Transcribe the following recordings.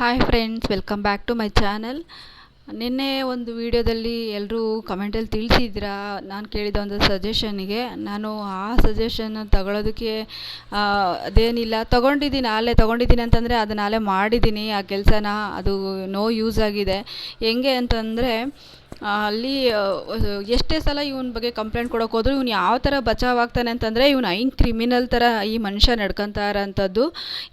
Hi friends welcome back to my channel ನಿನ್ನೆ ಒಂದು ವಿಡಿಯೋದಲ್ಲಿ ಎಲ್ಲರೂ ಕಮೆಂಟಲ್ಲಿ ತಿಳಿಸಿದ್ದೀರಾ? ನಾನು ಕೇಳಿದ ಒಂದು ಸಜೆಷನ್ಗೆ ನಾನು ಆ ಸಜೆಷನ್ ತಗೊಳ್ಳೋದಕ್ಕೆ ಅದೇನಿಲ್ಲ. ತಗೊಂಡಿದ್ದೀನಿ ಅಲ್ಲೇ ತಗೊಂಡಿದ್ದೀನಿ ಅಂತಂದರೆ ಅದನ್ನ ಅಲ್ಲೇ ಮಾಡಿದ್ದೀನಿ. ಆ ಕೆಲಸನ ಅದು ನೋ ಯೂಸ್ ಆಗಿದೆ. ಹೆಂಗೆ ಅಂತಂದರೆ ಅಲ್ಲಿ ಎಷ್ಟೇ ಸಲ ಇವನ ಬಗ್ಗೆ ಕಂಪ್ಲೇಂಟ್ ಕೊಡೋಕೆ ಹೋದ್ರು ಇವ್ನು ಯಾವ ಥರ ಬಚಾವ್ ಆಗ್ತಾನೆ ಅಂತಂದರೆ ಇವನು ಐನ್ ಕ್ರಿಮಿನಲ್ ಥರ ಈ ಮನುಷ್ಯ ನಡ್ಕೊತಾ ಇರೋಂಥದ್ದು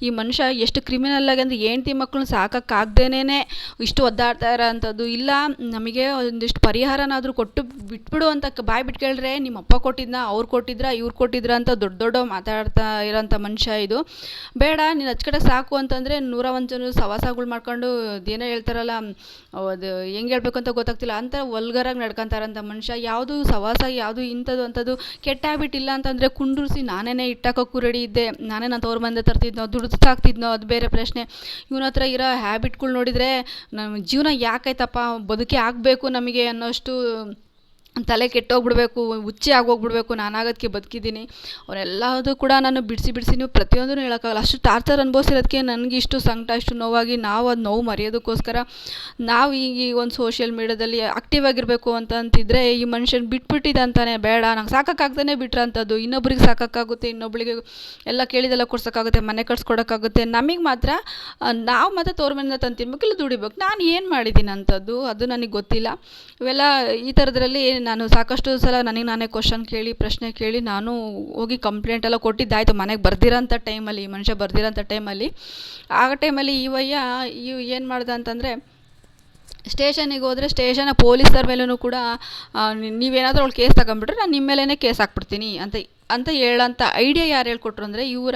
ಈ ಮನುಷ್ಯ ಎಷ್ಟು ಕ್ರಿಮಿನಲ್ ಆಗಿ ಅಂದರೆ ಹೆಂಡ್ತಿ ಮಕ್ಕಳನ್ನ ಸಾಕೋಕ್ಕಾಗ್ದೇನೆ ಇಷ್ಟು ಒದ್ದಾಡ್ತಾ ಇರೋಂಥದ್ದು ಇಲ್ಲ, ನಮಗೆ ಒಂದಿಷ್ಟು ಪರಿಹಾರನಾದರೂ ಕೊಟ್ಟು ಬಿಟ್ಬಿಡು ಅಂತ ಬಾಯ್ ಬಾಯಿ ಬಿಟ್ಟು ಕೇಳಿದ್ರೆ ನಿಮ್ಮ ಅಪ್ಪ ಕೊಟ್ಟಿದ್ನ, ಅವ್ರು ಕೊಟ್ಟಿದ್ರಾ, ಇವ್ರು ಕೊಟ್ಟಿದ್ರಾ ಅಂತ ದೊಡ್ಡ ದೊಡ್ಡ ಮಾತಾಡ್ತಾ ಇರೋಂಥ ಮನುಷ್ಯ ಇದು. ಬೇಡ, ನೀನು ಅಚ್ಚಕಡೆ ಸಾಕು ಅಂತಂದರೆ ನೂರ ಒಂದು ಜನ ಸವಾಸಗಳು ಮಾಡ್ಕೊಂಡು ಅದೇನೋ ಹೇಳ್ತಾರಲ್ಲ ಅದು ಹೆಂಗೆ ಹೇಳ್ಬೇಕು ಅಂತ ಗೊತ್ತಾಗ್ತಿಲ್ಲ. ಅಂತ ವಲ್ಗರಾಗಿ ನಡ್ಕೊಂತಾರಂಥ ಮನುಷ್ಯ. ಯಾವುದು ಸವಾಸ, ಯಾವುದು ಇಂಥದ್ದು ಅಂಥದ್ದು ಕೆಟ್ಟ ಹ್ಯಾಬಿಟ್ ಇಲ್ಲ ಅಂತಂದರೆ ಕುಂಡ್ರಿಸಿ ನಾನೇ ಇಟ್ಟಾಕೋಕ್ಕೂ ರೆಡಿ ಇದ್ದೆ, ನಾನೇ ನಾನು ತವ್ರ ಬಂದೆ ತರ್ತಿದ್ನೋ ದುಡ್ದು ಸಾಕ್ತಿದ್ನೋ ಅದು ಬೇರೆ ಪ್ರಶ್ನೆ. ಇವನ ಹತ್ರ ಇರೋ ಹ್ಯಾಬಿಟ್ಗಳು ನೋಡಿದರೆ ನಮ್ಮ ಜೀವನ ಯಾಕೈತಪ್ಪ ಬದುಕಿ ಆಗಬೇಕು ನಮಗೆ ಅನ್ನೋಷ್ಟು ತಲೆ ಕೆಟ್ಟೋಗ್ಬಿಡ್ಬೇಕು, ಹುಚ್ಚಿ ಆಗೋಗ್ಬಿಡ್ಬೇಕು ನಾನಾಗೋದಕ್ಕೆ ಬದುಕಿದ್ದೀನಿ. ಅವರೆಲ್ಲದು ಕೂಡ ನಾನು ಬಿಡಿಸಿ ಬಿಡಿಸಿ ನೀವು ಪ್ರತಿಯೊಂದೂ ಹೇಳೋಕ್ಕಾಗಲ್ಲ. ಅಷ್ಟು ಟಾರ್ಚರ್ ಅನುಭವಿಸಿರೋದಕ್ಕೆ ನನಗೆ ಇಷ್ಟು ಸಂಕಟ, ಇಷ್ಟು ನೋವಾಗಿ ನಾವು ಅದು ನೋವು ಮರೆಯೋದಕ್ಕೋಸ್ಕರ ನಾವು ಈಗ ಈ ಒಂದು ಸೋಷಿಯಲ್ ಮೀಡಿಯಾದಲ್ಲಿ ಆ್ಯಕ್ಟಿವ್ ಆಗಿರಬೇಕು ಅಂತ ಅಂತಿದ್ರೆ ಈ ಮನುಷ್ಯನ ಬಿಟ್ಬಿಟ್ಟಿದೆ ಅಂತಾನೆ ಬೇಡ. ನಂಗೆ ಸಾಕೋಕ್ಕಾಗ್ದೇ ಬಿಟ್ರಂಥದ್ದು ಇನ್ನೊಬ್ರಿಗೆ ಸಾಕೋಕ್ಕಾಗುತ್ತೆ, ಇನ್ನೊಬ್ಳಿಗೆ ಎಲ್ಲ ಕೇಳಿದೆಲ್ಲ ಕೊಡ್ಸೋಕ್ಕಾಗುತ್ತೆ, ಮನೆ ಕಟ್ಸ್ಕೊಡೋಕ್ಕಾಗುತ್ತೆ ನಮಗೆ ಮಾತ್ರ ನಾವು ಮಾತ್ರ ತೋರ್ ಮನೆಯಿಂದ ತಂದು ತಿನ್ಬೇಕು ಇಲ್ಲ ದುಡಿಬೇಕು. ನಾನು ಏನು ಮಾಡಿದ್ದೀನಿ ಅಂಥದ್ದು ಅದು ನನಗೆ ಗೊತ್ತಿಲ್ಲ. ಇವೆಲ್ಲ ಈ ಥರದ್ರಲ್ಲಿ ನಾನು ಸಾಕಷ್ಟು ಸಲ ನನಗೆ ನಾನೇ ಕ್ವಶನ್ ಕೇಳಿ, ಪ್ರಶ್ನೆ ಕೇಳಿ, ನಾನು ಹೋಗಿ ಕಂಪ್ಲೇಂಟ್ ಎಲ್ಲ ಕೊಟ್ಟಿದ್ದಾಯಿತು. ಮನೆಗೆ ಬರ್ದಿರೋಂಥ ಟೈಮಲ್ಲಿ ಈ ಮನುಷ್ಯ ಬರ್ದಿರೋಂಥ ಟೈಮಲ್ಲಿ ಆ ಟೈಮಲ್ಲಿ ಇವಯ್ಯ ಇವು ಏನು ಮಾಡ್ದೆ ಅಂತಂದರೆ ಸ್ಟೇಷನಿಗೆ ಹೋದರೆ ಸ್ಟೇಷನ್ ಪೊಲೀಸರ ಮೇಲೂ ಕೂಡ ನೀವೇನಾದರೂ ಅವ್ಳು ಕೇಸ್ ತಗೊಂಬಿಟ್ರೆ ನಾನು ನಿಮ್ಮ ಮೇಲೇ ಕೇಸ್ ಹಾಕ್ಬಿಡ್ತೀನಿ ಅಂತ ಅಂತ ಹೇಳೋಂಥ ಐಡಿಯಾ ಯಾರು ಹೇಳ್ಕೊಟ್ರು ಅಂದರೆ, ಇವರ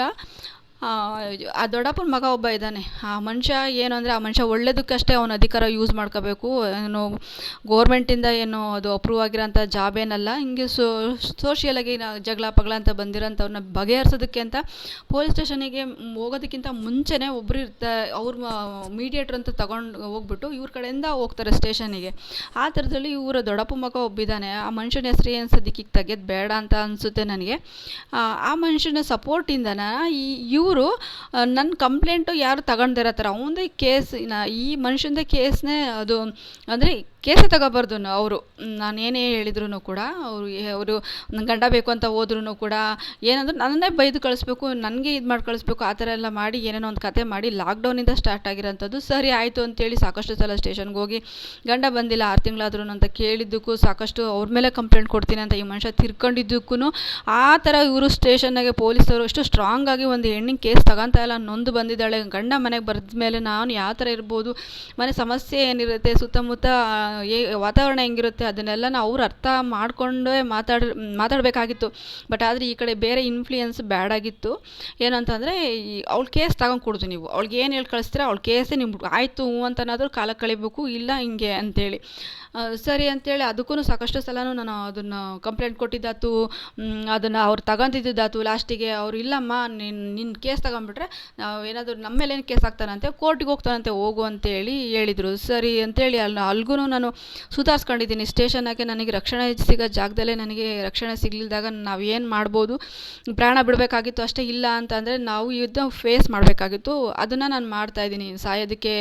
ಆ ದೊಡ್ಡಪ್ಪನ ಮಗ ಒಬ್ಬ ಇದ್ದಾನೆ. ಆ ಮನುಷ್ಯ ಏನು ಅಂದರೆ ಆ ಮನುಷ್ಯ ಒಳ್ಳೇದಕ್ಕಷ್ಟೇ ಅವನ ಅಧಿಕಾರ ಯೂಸ್ ಮಾಡ್ಕೋಬೇಕು. ಏನು ಗೋರ್ಮೆಂಟಿಂದ ಏನು ಅದು ಅಪ್ರೂವ್ ಆಗಿರೋಂಥ ಜಾಬ್ ಏನಲ್ಲ, ಹಿಂಗೆ ಸೋ ಸೋಷಿಯಲಾಗಿ ಜಗಳ ಪಗಳ ಅಂತ ಬಂದಿರೋಂಥವ್ರನ್ನ ಬಗೆಹರಿಸೋದಕ್ಕೆ ಅಂತ ಪೊಲೀಸ್ ಸ್ಟೇಷನಿಗೆ ಹೋಗೋದಕ್ಕಿಂತ ಮುಂಚೆನೇ ಒಬ್ಬರು ಇರ್ತಾ, ಅವ್ರ ಮೀಡಿಯೇಟ್ರ್ ಅಂತ ತಗೊಂಡು ಹೋಗ್ಬಿಟ್ಟು ಇವ್ರ ಕಡೆಯಿಂದ ಹೋಗ್ತಾರೆ ಸ್ಟೇಷನಿಗೆ ಆ ಥರದಲ್ಲಿ ಇವರ ದೊಡ್ಡಪ್ಪ ಮಗ ಒಬ್ಬಿದ್ದಾನೆ. ಆ ಮನುಷ್ಯನ ಹೆಸರು ಏನು ಸದ್ಯಕ್ಕೆ ತೆಗೆದು ಬೇಡ ಅಂತ ಅನಿಸುತ್ತೆ ನನಗೆ. ಆ ಆ ಮನುಷ್ಯನ ಸಪೋರ್ಟಿಂದನ ಈ, ಇವರು ನನ್ನ ಕಂಪ್ಲೇಂಟು ಯಾರು ತಗೊಂಡಿರೋ ಥರ ಅವಂದೇ ಕೇಸ್ ಈ ಮನುಷ್ಯಂದೇ ಕೇಸ್ನೇ ಅದು, ಅಂದರೆ ಕೇಸೇ ತಗೋಬಾರ್ದು ಅವರು. ನಾನು ಏನೇ ಹೇಳಿದ್ರು ಕೂಡ, ಅವರು ಅವರು ನನ್ನ ಗಂಡ ಬೇಕು ಅಂತ ಹೋದ್ರೂ ಕೂಡ, ಏನಂದ್ರೆ ನನ್ನನ್ನೇ ಬೈದು ಕಳಿಸ್ಬೇಕು, ನನಗೆ ಇದು ಮಾಡಿ ಕಳಿಸ್ಬೇಕು, ಆ ಥರ ಎಲ್ಲ ಮಾಡಿ, ಏನೇನೋ ಒಂದು ಕತೆ ಮಾಡಿ ಲಾಕ್ಡೌನಿಂದ ಸ್ಟಾರ್ಟ್ ಆಗಿರೋಂಥದ್ದು ಸರಿ ಆಯಿತು ಅಂತೇಳಿ ಸಾಕಷ್ಟು ಸಲ ಸ್ಟೇಷನ್ಗೆ ಹೋಗಿ, ಗಂಡ ಬಂದಿಲ್ಲ ಆರು ತಿಂಗಳಾದ್ರೂ ಅಂತ ಕೇಳಿದ್ದಕ್ಕೂ ಸಾಕಷ್ಟು ಅವ್ರ ಮೇಲೆ ಕಂಪ್ಲೇಂಟ್ ಕೊಡ್ತೀನಿ ಅಂತ ಈ ಮನುಷ್ಯ ತಿರ್ಕೊಂಡಿದ್ದಕ್ಕೂ ಆ ಥರ ಇವರು ಸ್ಟೇಷನ್ನಾಗೆ ಪೊಲೀಸರು ಎಷ್ಟು ಸ್ಟ್ರಾಂಗ್ ಆಗಿ ಒಂದು ಹೆಣ್ಣಿನ ಕೇಸ್ ತಗೊಂತ ಇಲ್ಲ, ನೊಂದು ಬಂದಿದ್ದಾಳೆ, ಗಂಡ ಮನೆಗೆ ಬರೆದ ಮೇಲೆ ನಾನು ಯಾವ ಥರ ಇರ್ಬೋದು? ಮನೆ ಸಮಸ್ಯೆ ಏನಿರುತ್ತೆ, ಸುತ್ತಮುತ್ತ ಏ, ವಾತಾವರಣ ಹೆಂಗಿರುತ್ತೆ ಅದನ್ನೆಲ್ಲ ಅವ್ರು ಅರ್ಥ ಮಾಡಿಕೊಂಡೇ ಮಾತಾಡ, ಮಾತಾಡಬೇಕಾಗಿತ್ತು. ಬಟ್ ಆದರೆ ಈ ಕಡೆ ಬೇರೆ ಇನ್ಫ್ಲೂಯೆನ್ಸ್ ಬ್ಯಾಡಾಗಿತ್ತು. ಏನಂತಂದರೆ, ಈ ಅವ್ಳ ಕೇಸ್ ತಗೊಂಡು ಕೊಡೋದು ನೀವು. ಅವ್ಳಿಗೆ ಏನು ಹೇಳಿ ಕಳಿಸ್ತೀರ, ಅವ್ಳ ಕೇಸೇ ನಿಮ್ಗೆ ಆಯಿತು ಹ್ಞೂ ಅಂತನಾದರೂ ಕಾಲ ಕಳಿಬೇಕು, ಇಲ್ಲ ಹಿಂಗೆ ಅಂತೇಳಿ. ಸರಿ ಅಂತೇಳಿ ಅದಕ್ಕೂ ಸಾಕಷ್ಟು ಸಲನೂ ನಾನು ಅದನ್ನು ಕಂಪ್ಲೇಂಟ್ ಕೊಟ್ಟಿದ್ದಾತು. ಅದನ್ನು ಅವ್ರು ತಗೊಂತಿದ್ದಾತು ಲಾಸ್ಟಿಗೆ ಅವ್ರು, ಇಲ್ಲಮ್ಮ ನಿನ್ನ ನಿನ್ನ ಕೇಸ್ ತಗೊಂಬಿಟ್ರೆ ನಾವು ಏನಾದರೂ ನಮ್ಮ ಮೇಲೆ ಏನು ಕೇಸ್ ಆಗ್ತಾನಂತೆ, ಕೋರ್ಟಿಗೆ ಹೋಗ್ತಾನಂತೆ, ಹೋಗು ಅಂತೇಳಿ ಹೇಳಿದರು. ಸರಿ ಅಂತೇಳಿ ಅಲ್ಲಿ ಅಲ್ಗೂ ನಾನು ಸುಧಾರಿಸ್ಕೊಂಡಿದ್ದೀನಿ. ಸ್ಟೇಷನ್ನಾಗೆ ನನಗೆ ರಕ್ಷಣೆ ಸಿಗೋ ಜಾಗದಲ್ಲೇ ನನಗೆ ರಕ್ಷಣೆ ಸಿಗಲಿಲ್ದಾಗ ನಾವು ಏನು ಮಾಡ್ಬೋದು? ಪ್ರಾಣ ಬಿಡಬೇಕಾಗಿತ್ತು ಅಷ್ಟೇ ಇಲ್ಲ ಅಂತಂದರೆ ನಾವು ಯುದ್ಧ ಫೇಸ್ ಮಾಡಬೇಕಾಗಿತ್ತು. ಅದನ್ನು ನಾನು ಮಾಡ್ತಾಯಿದ್ದೀನಿ ಸಾಯೋದಕ್ಕೆ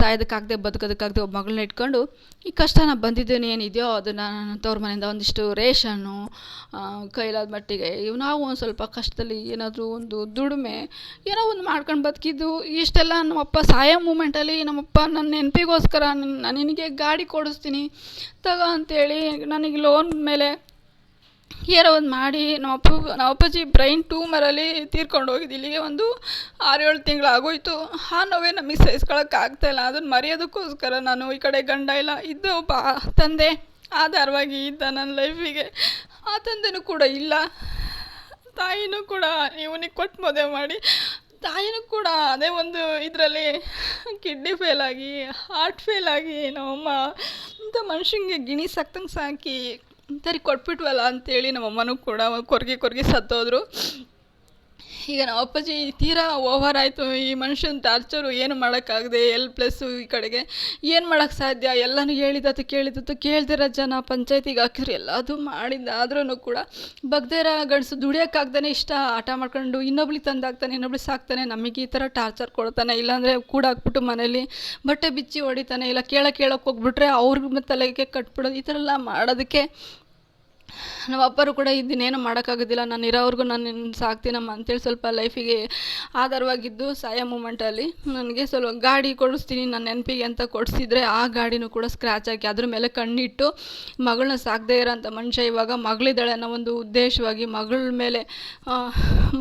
ಸಾಯೋದಕ್ಕಾಗದೆ, ಬದುಕೋದಕ್ಕಾಗದೆ ಒಬ್ಬ ಮಗಳನ್ನ ಇಟ್ಕೊಂಡು ಈ ಕಷ್ಟ ನಾನು ಬಂದಿದ್ದೇನೆ, ಏನಿದೆಯೋ ಅದನ್ನು ತವ್ರ ಮನೆಯಿಂದ ಒಂದಿಷ್ಟು ರೇಷನ್ನು ಕೈಲಾದ ಮಟ್ಟಿಗೆ ಇವು ನಾವು ಒಂದು ಸ್ವಲ್ಪ ಕಷ್ಟದಲ್ಲಿ ಏನಾದರೂ ಒಂದು ದುಡಿಮೆ ಏನೋ ಒಂದು ಮಾಡ್ಕೊಂಡು ಬದುಕಿದ್ದು, ಇಷ್ಟೆಲ್ಲ ನಮ್ಮಪ್ಪ ಸಾಯೋ ಮೂಮೆಂಟಲ್ಲಿ ನಮ್ಮಪ್ಪ ನನ್ನ ನೆನಪಿಗೋಸ್ಕರ ನಾನು ನಿನಗೆ ಗಾಡಿ ಕೊಡಿಸ್ತೀನಿ, ತಗೋ ಅಂತೇಳಿ ನನಗೆ ಲೋನ್ ಮೇಲೆ ಏನೋ ಒಂದು ಮಾಡಿ ನಮ್ಮಪ್ಪ ನಮ್ಮ ಅಪ್ಪಾಜಿ ಬ್ರೈನ್ ಟ್ಯೂಮರಲ್ಲಿ ತೀರ್ಕೊಂಡು ಹೋಗಿದ್ದು. ಇಲ್ಲಿಗೆ ಒಂದು ಆರೇಳು ತಿಂಗಳು ಆಗೋಯ್ತು ಆ ನೋವೇ ನಮಗೆ ಸಹಿಸ್ಕೊಳಕ್ಕೆ ಆಗ್ತಾಯಿಲ್ಲ ಅದನ್ನು ಮರೆಯೋದಕ್ಕೋಸ್ಕರ ನಾನು ಈ ಕಡೆ ಗಂಡ ಇಲ್ಲ ಇದ್ದು ಬಾ ತಂದೆ. ಆಧಾರವಾಗಿ ಇದ್ದ ನನ್ನ ಲೈಫಿಗೆ. ಆ ತಂದೆನೂ ಕೂಡ ಇಲ್ಲ. ತಾಯಿನೂ ಕೂಡ ಇವನಿಗೆ ಕೊಟ್ಟು ಮದುವೆ ಮಾಡಿ, ತಾಯಿನೂ ಕೂಡ ಅದೇ ಒಂದು ಇದರಲ್ಲಿ ಕಿಡ್ನಿ ಫೇಲ್ ಆಗಿ ಹಾರ್ಟ್ ಫೇಲ್ ಆಗಿ ನಮ್ಮಮ್ಮ ಇಂಥ ಮನುಷ್ಯಂಗೆ ಗಿಣಿ ಸಾಕ್ತಂಗೆ ಸಾಕಿ, ಸರಿ ಕೊಟ್ಬಿಟ್ವಲ್ಲ ಅಂತೇಳಿ ನಮ್ಮಮ್ಮನೂ ಕೂಡ ಕೊರ್ಗಿ ಕೊರ್ಗಿ ಸತ್ತೋದ್ರು. ಈಗ ನಮ್ಮ ಅಪ್ಪಾಜಿ ತೀರಾ ಓವರ್ ಆಯಿತು. ಈ ಮನುಷ್ಯನ ಟಾರ್ಚರು ಏನು ಮಾಡೋಕ್ಕಾಗದೆ ಎಲ್ ಪ್ಲಸ್ಸು ಈ ಕಡೆಗೆ. ಏನು ಮಾಡೋಕ್ಕೆ ಸಾಧ್ಯ? ಎಲ್ಲನೂ ಹೇಳಿದತ್ತು ಕೇಳಿದತ್ತು ಕೇಳ್ದಿರೋ ಜನ ಪಂಚಾಯತಿಗೆ ಹಾಕಿದ್ರು, ಎಲ್ಲದೂ ಮಾಡಿದ್ದ. ಆದ್ರೂ ಕೂಡ ಬಗ್ದೇರ ಗಂಡಸು ದುಡಿಯೋಕ್ಕಾಗ್ದೇ ಇಷ್ಟ. ಆಟ ಮಾಡ್ಕೊಂಡು ಇನ್ನೊಬ್ಳಿಗೆ ತಂದಾಗ್ತಾನೆ ಇನ್ನೊಬ್ಳಿಗೆ ಸಾಕ್ತಾನೆ. ನಮಗೆ ಈ ಥರ ಟಾರ್ಚರ್ ಕೊಡ್ತಾನೆ. ಇಲ್ಲಾಂದರೆ ಕೂಡ ಹಾಕ್ಬಿಟ್ಟು ಮನೇಲಿ ಬಟ್ಟೆ ಬಿಚ್ಚಿ ಹೊಡಿತಾನೆ. ಇಲ್ಲ ಕೇಳೋ ಕೇಳೋಕೆ ಹೋಗ್ಬಿಟ್ರೆ ಅವ್ರಿಗೆ ತಲೆಗೆ ಕಟ್ಬಿಡೋದು. ಈ ಥರ ಎಲ್ಲ ಮಾಡೋದಕ್ಕೆ ನಮ್ಮ ಅಪ್ಪರು ಕೂಡ ಇದನ್ನೇನು ಮಾಡೋಕ್ಕಾಗೋದಿಲ್ಲ. ನಾನು ಇರೋವ್ರಿಗೂ ನಾನು ನಿನ್ನ ಸಾಕ್ತೀನಮ್ಮ ಅಂತೇಳಿ ಸ್ವಲ್ಪ ಲೈಫಿಗೆ ಆಧಾರವಾಗಿದ್ದು ಸಾಯೋ ಮೂಮೆಂಟಲ್ಲಿ. ನನಗೆ ಸ್ವಲ್ಪ ಗಾಡಿ ಕೊಡಿಸ್ತೀನಿ, ನನ್ನ ನೆನಪಿಗೆ ಅಂತ ಕೊಡಿಸಿದ್ರೆ ಆ ಗಾಡಿನೂ ಕೂಡ ಸ್ಕ್ರ್ಯಾಚ್ ಹಾಕಿ ಅದ್ರ ಮೇಲೆ ಕಣ್ಣಿಟ್ಟು ಮಗಳನ್ನ ಸಾಕದೇ ಇರೋಂಥ ಮನುಷ್ಯ ಇವಾಗ ಮಗಳಿದ್ದಾಳೆ ಅನ್ನೋ ಒಂದು ಉದ್ದೇಶವಾಗಿ ಮಗಳ ಮೇಲೆ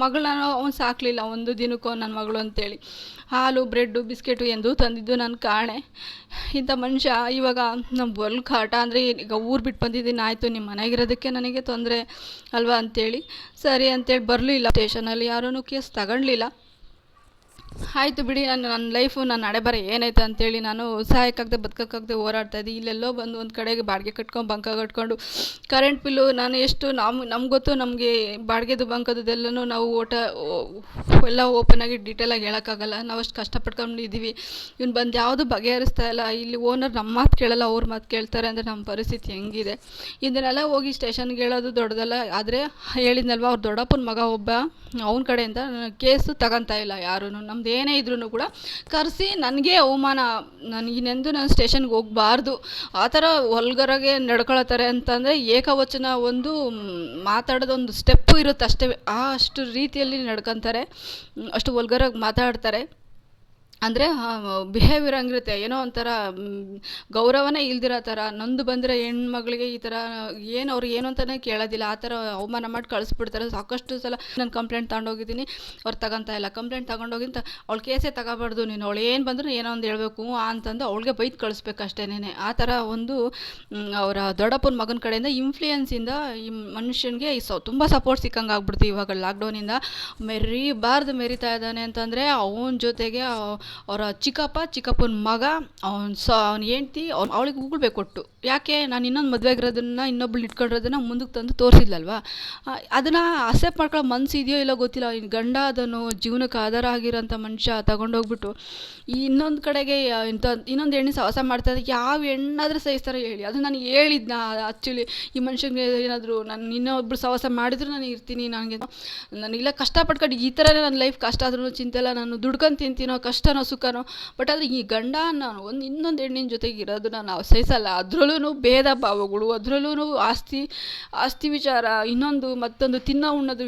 ಮಗಳನ್ನ ಅವನು ಸಾಕಲಿಲ್ಲ ಒಂದು ದಿನಕ್ಕೂ ನನ್ನ ಮಗಳು ಅಂತೇಳಿ. ಹಾಲು, ಬ್ರೆಡ್ಡು, ಬಿಸ್ಕೆಟು ಎಂದು ತಂದಿದ್ದು ನನ್ನ ಕಾಣೆ. ಇಂಥ ಮನುಷ್ಯ ಇವಾಗ ನಮ್ಮ ಹೊಲ್ ಕಾಟ ಅಂದರೆ ಈಗ ಊರು ಬಿಟ್ಟು ಬಂದಿದ್ದೀನಿ, ಆಯಿತು, ನಿಮ್ಮ ಮನೆಗಿರೋದಕ್ಕೆ ನನಗೆ ತೊಂದರೆ ಅಲ್ವಾ ಅಂತೇಳಿ. ಸರಿ ಅಂತೇಳಿ ಬರಲಿಲ್ಲ, ಸ್ಟೇಷನಲ್ಲಿ ಯಾರೂ ಕೇಸ್ ತಗೊಳ್ಲಿಲ್ಲ ಆಯಿತು ಬಿಡಿ ನಾನು ನನ್ನ ಲೈಫು ನನ್ನ ಹಣೆಬರ ಏನಾಯ್ತು ಅಂತೇಳಿ ನಾನು ಸಹಾಯಕ್ಕಾಗದೆ, ಬದುಕೋಕ್ಕಾಗದೆ ಓಡಾಡ್ತಾ ಇದ್ದೆ. ಇಲ್ಲೆಲ್ಲೋ ಬಂದು ಒಂದು ಕಡೆಗೆ ಬಾಡಿಗೆ ಕಟ್ಕೊಂಡು, ಬಂಕ ಕಟ್ಕೊಂಡು ಕರೆಂಟ್ ಬಿಲ್ಲು ನಾನು ಎಷ್ಟು ನಮ್ಮ ನಮ್ಗೆ ಗೊತ್ತು ನಮಗೆ ಬಾಡಿಗೆದು ಬಂಕದೆಲ್ಲನೂ ನಾವು ಓಟ ಎಲ್ಲ ಓಪನಾಗಿ ಡೀಟೇಲಾಗಿ ಹೇಳೋಕ್ಕಾಗಲ್ಲ. ನಾವು ಅಷ್ಟು ಕಷ್ಟಪಟ್ಕೊಂಡಿದ್ದೀವಿ ಇವ್ನು ಬಂದು ಯಾವುದು ಬಗೆಹರಿಸ್ತಾ ಇಲ್ಲ. ಇಲ್ಲಿ ಓನರ್ ನಮ್ಮ ಮಾತು ಕೇಳಲ್ಲ, ಅವ್ರ ಮಾತು ಕೇಳ್ತಾರೆ ಅಂದರೆ ನಮ್ಮ ಪರಿಸ್ಥಿತಿ ಹೆಂಗಿದೆ? ಇದನ್ನೆಲ್ಲ ಹೋಗಿ ಸ್ಟೇಷನ್ಗೆ ಹೇಳೋದು ದೊಡ್ಡದಲ್ಲ. ಆದರೆ ಹೇಳಿದ್ನಲ್ವ, ಅವ್ರ ದೊಡ್ಡಪ್ಪನ ಮಗ ಒಬ್ಬ, ಅವನ ಕಡೆಯಿಂದ ಕೇಸು ತಗೊತಾ ಇಲ್ಲ ಯಾರೂ ನಮ್ದು ಏನೇ ಇದ್ರೂ ಕೂಡ ಕರೆಸಿ ನನಗೆ ಅವಮಾನ ನನಗಿನೆಂದು ನಾನು ಸ್ಟೇಷನ್ಗೆ ಹೋಗಬಾರ್ದು. ಆ ಥರ ಹೊಲ್ಗರಾಗೆ ನಡ್ಕೊಳತ್ತಾರೆ ಅಂತಂದರೆ ಏಕವಚನ ಒಂದು ಮಾತಾಡೋದೊಂದು ಸ್ಟೆಪ್ಪು ಇರುತ್ತೆ ಅಷ್ಟೇ. ಆ ಅಷ್ಟು ರೀತಿಯಲ್ಲಿ ನಡ್ಕೊತಾರೆ. ಅಷ್ಟು ವಲ್ಗರಾಗಿ ಮಾತಾಡ್ತಾರೆ. ಅಂದರೆ ಬಿಹೇವಿಯರ್ ಹಂಗಿರುತ್ತೆ ಏನೋ ಒಂಥರ ಗೌರವನೇ ಇಲ್ದಿರೋ ಥರ ನೊಂದು ಬಂದರೆ ಹೆಣ್ಮಗಳಿಗೆ ಈ ಥರ ಏನು ಅವ್ರು ಏನು ಅಂತಲೇ ಕೇಳೋದಿಲ್ಲ, ಆ ಥರ ಅವಮಾನ ಮಾಡಿ ಕಳಿಸ್ಬಿಡ್ತಾರೆ. ಸಾಕಷ್ಟು ಸಲ ನಾನು ಕಂಪ್ಲೇಂಟ್ ತಗೊಂಡೋಗಿದ್ದೀನಿ, ಅವ್ರು ತಗೊಂತ ಇಲ್ಲ. ಕಂಪ್ಲೇಂಟ್ ತಗೊಂಡೋಗಿಂತ ಅವ್ಳು ಕೇಸೇ ತಗೋಬಾರ್ದು. ನೀನು ಅವಳು ಏನು ಬಂದರೂ ಏನೋ ಒಂದು ಹೇಳಬೇಕು ಅಂತಂದು ಅವಳಿಗೆ ಬೈದು ಕಳಿಸ್ಬೇಕು ಅಷ್ಟೇನೆ ಆ ಥರ ಒಂದು ಅವರ ದೊಡ್ಡಪ್ಪನ ಮಗನ ಕಡೆಯಿಂದ ಇನ್ಫ್ಲೂಯೆನ್ಸಿಂದ ಈ ಮನುಷ್ಯನಿಗೆ ಸ, ತುಂಬ ಸಪೋರ್ಟ್ ಸಿಕ್ಕಂಗೆ ಆಗ್ಬಿಡ್ತು ಇವಾಗ ಲಾಕ್ಡೌನಿಂದ ಮೆರಿಬಾರ್ದು, ಮೆರಿತಾ ಇದ್ದಾನೆ ಅಂತಂದರೆ, ಅವನ ಜೊತೆಗೆ ಅವರ ಚಿಕ್ಕಪ್ಪ, ಚಿಕ್ಕಪ್ಪನ ಮಗ, ಅವ್ನ ಸ, ಅವ್ನ ಹೆಂಡ್ತಿ, ಅವ್ನು ಅವಳಿಗೆ ಉಗುಳ್ಬೇಕು ಕೊಟ್ಟು. ಯಾಕೆ ನಾನು ಇನ್ನೊಂದು ಮದುವೆ ಆಗಿರೋದನ್ನು ಇನ್ನೊಬ್ಳು ಇಟ್ಕೊಂಡಿರೋದನ್ನು ಮುಂದಕ್ಕೆ ತಂದು ತೋರಿಸಿದ್ಲಲ್ವ? ಅದನ್ನು ಅಕ್ಸೆಪ್ಟ್ ಮಾಡ್ಕೊಳ್ಳೋ ಮನಸ್ಸು ಇದೆಯೋ ಇಲ್ಲೋ ಗೊತ್ತಿಲ್ಲ. ಇನ್ನು ಗಂಡ ಅದನ್ನು ಜೀವನಕ್ಕೆ ಆಧಾರ ಆಗಿರೋಂಥ ಮನುಷ್ಯ ತಗೊಂಡೋಗ್ಬಿಟ್ಟು ಈ ಇನ್ನೊಂದು ಕಡೆಗೆ ಇಂಥ ಇನ್ನೊಂದು ಹೆಣ್ಣು ಸಹವಾಸ ಮಾಡ್ತಾರೆ ಯಾವ ಹೆಣ್ಣಾದರೂ ಸಹಿಸ್ತಾರೆ ಹೇಳಿ. ಅದು ನಾನು ಹೇಳಿದ್ನ ಆ್ಯಕ್ಚುಲಿ ಈ ಮನುಷ್ಯನಿಗೆ ಏನಾದರೂ ನಾನು ಇನ್ನೊಬ್ರು ಸಹವಾಸ ಮಾಡಿದ್ರು ನಾನು ಇರ್ತೀನಿ, ನನಗೆ ನನಗೆಲ್ಲ ಕಷ್ಟಪಟ್ಕೊಂಡು ಈ ಥರನೇ ನನ್ನ ಲೈಫ್ ಕಷ್ಟ ಆದ್ರೂ ಚಿಂತೆ ಇಲ್ಲ. ನಾನು ದುಡ್ಕೊಂಡು ತಿಂತೀನೋ ಕಷ್ಟನೋ ಸುಖನೋ. ಬಟ್ ಆದರೆ ಈ ಗಂಡ ನಾನು ಒಂದು ಇನ್ನೊಂದು ಹೆಣ್ಣಿನ ಜೊತೆಗೆ ಇರೋದು ನಾವು ಸಹಿಸಲ್ಲ. ಅದರಲ್ಲೂ ಭೇದ ಭಾವಗಳು ಅದರಲ್ಲೂ ಆಸ್ತಿ ಆಸ್ತಿ ವಿಚಾರ, ಇನ್ನೊಂದು ಮತ್ತೊಂದು ತಿನ್ನೋ ಉಣ್ಣೋದು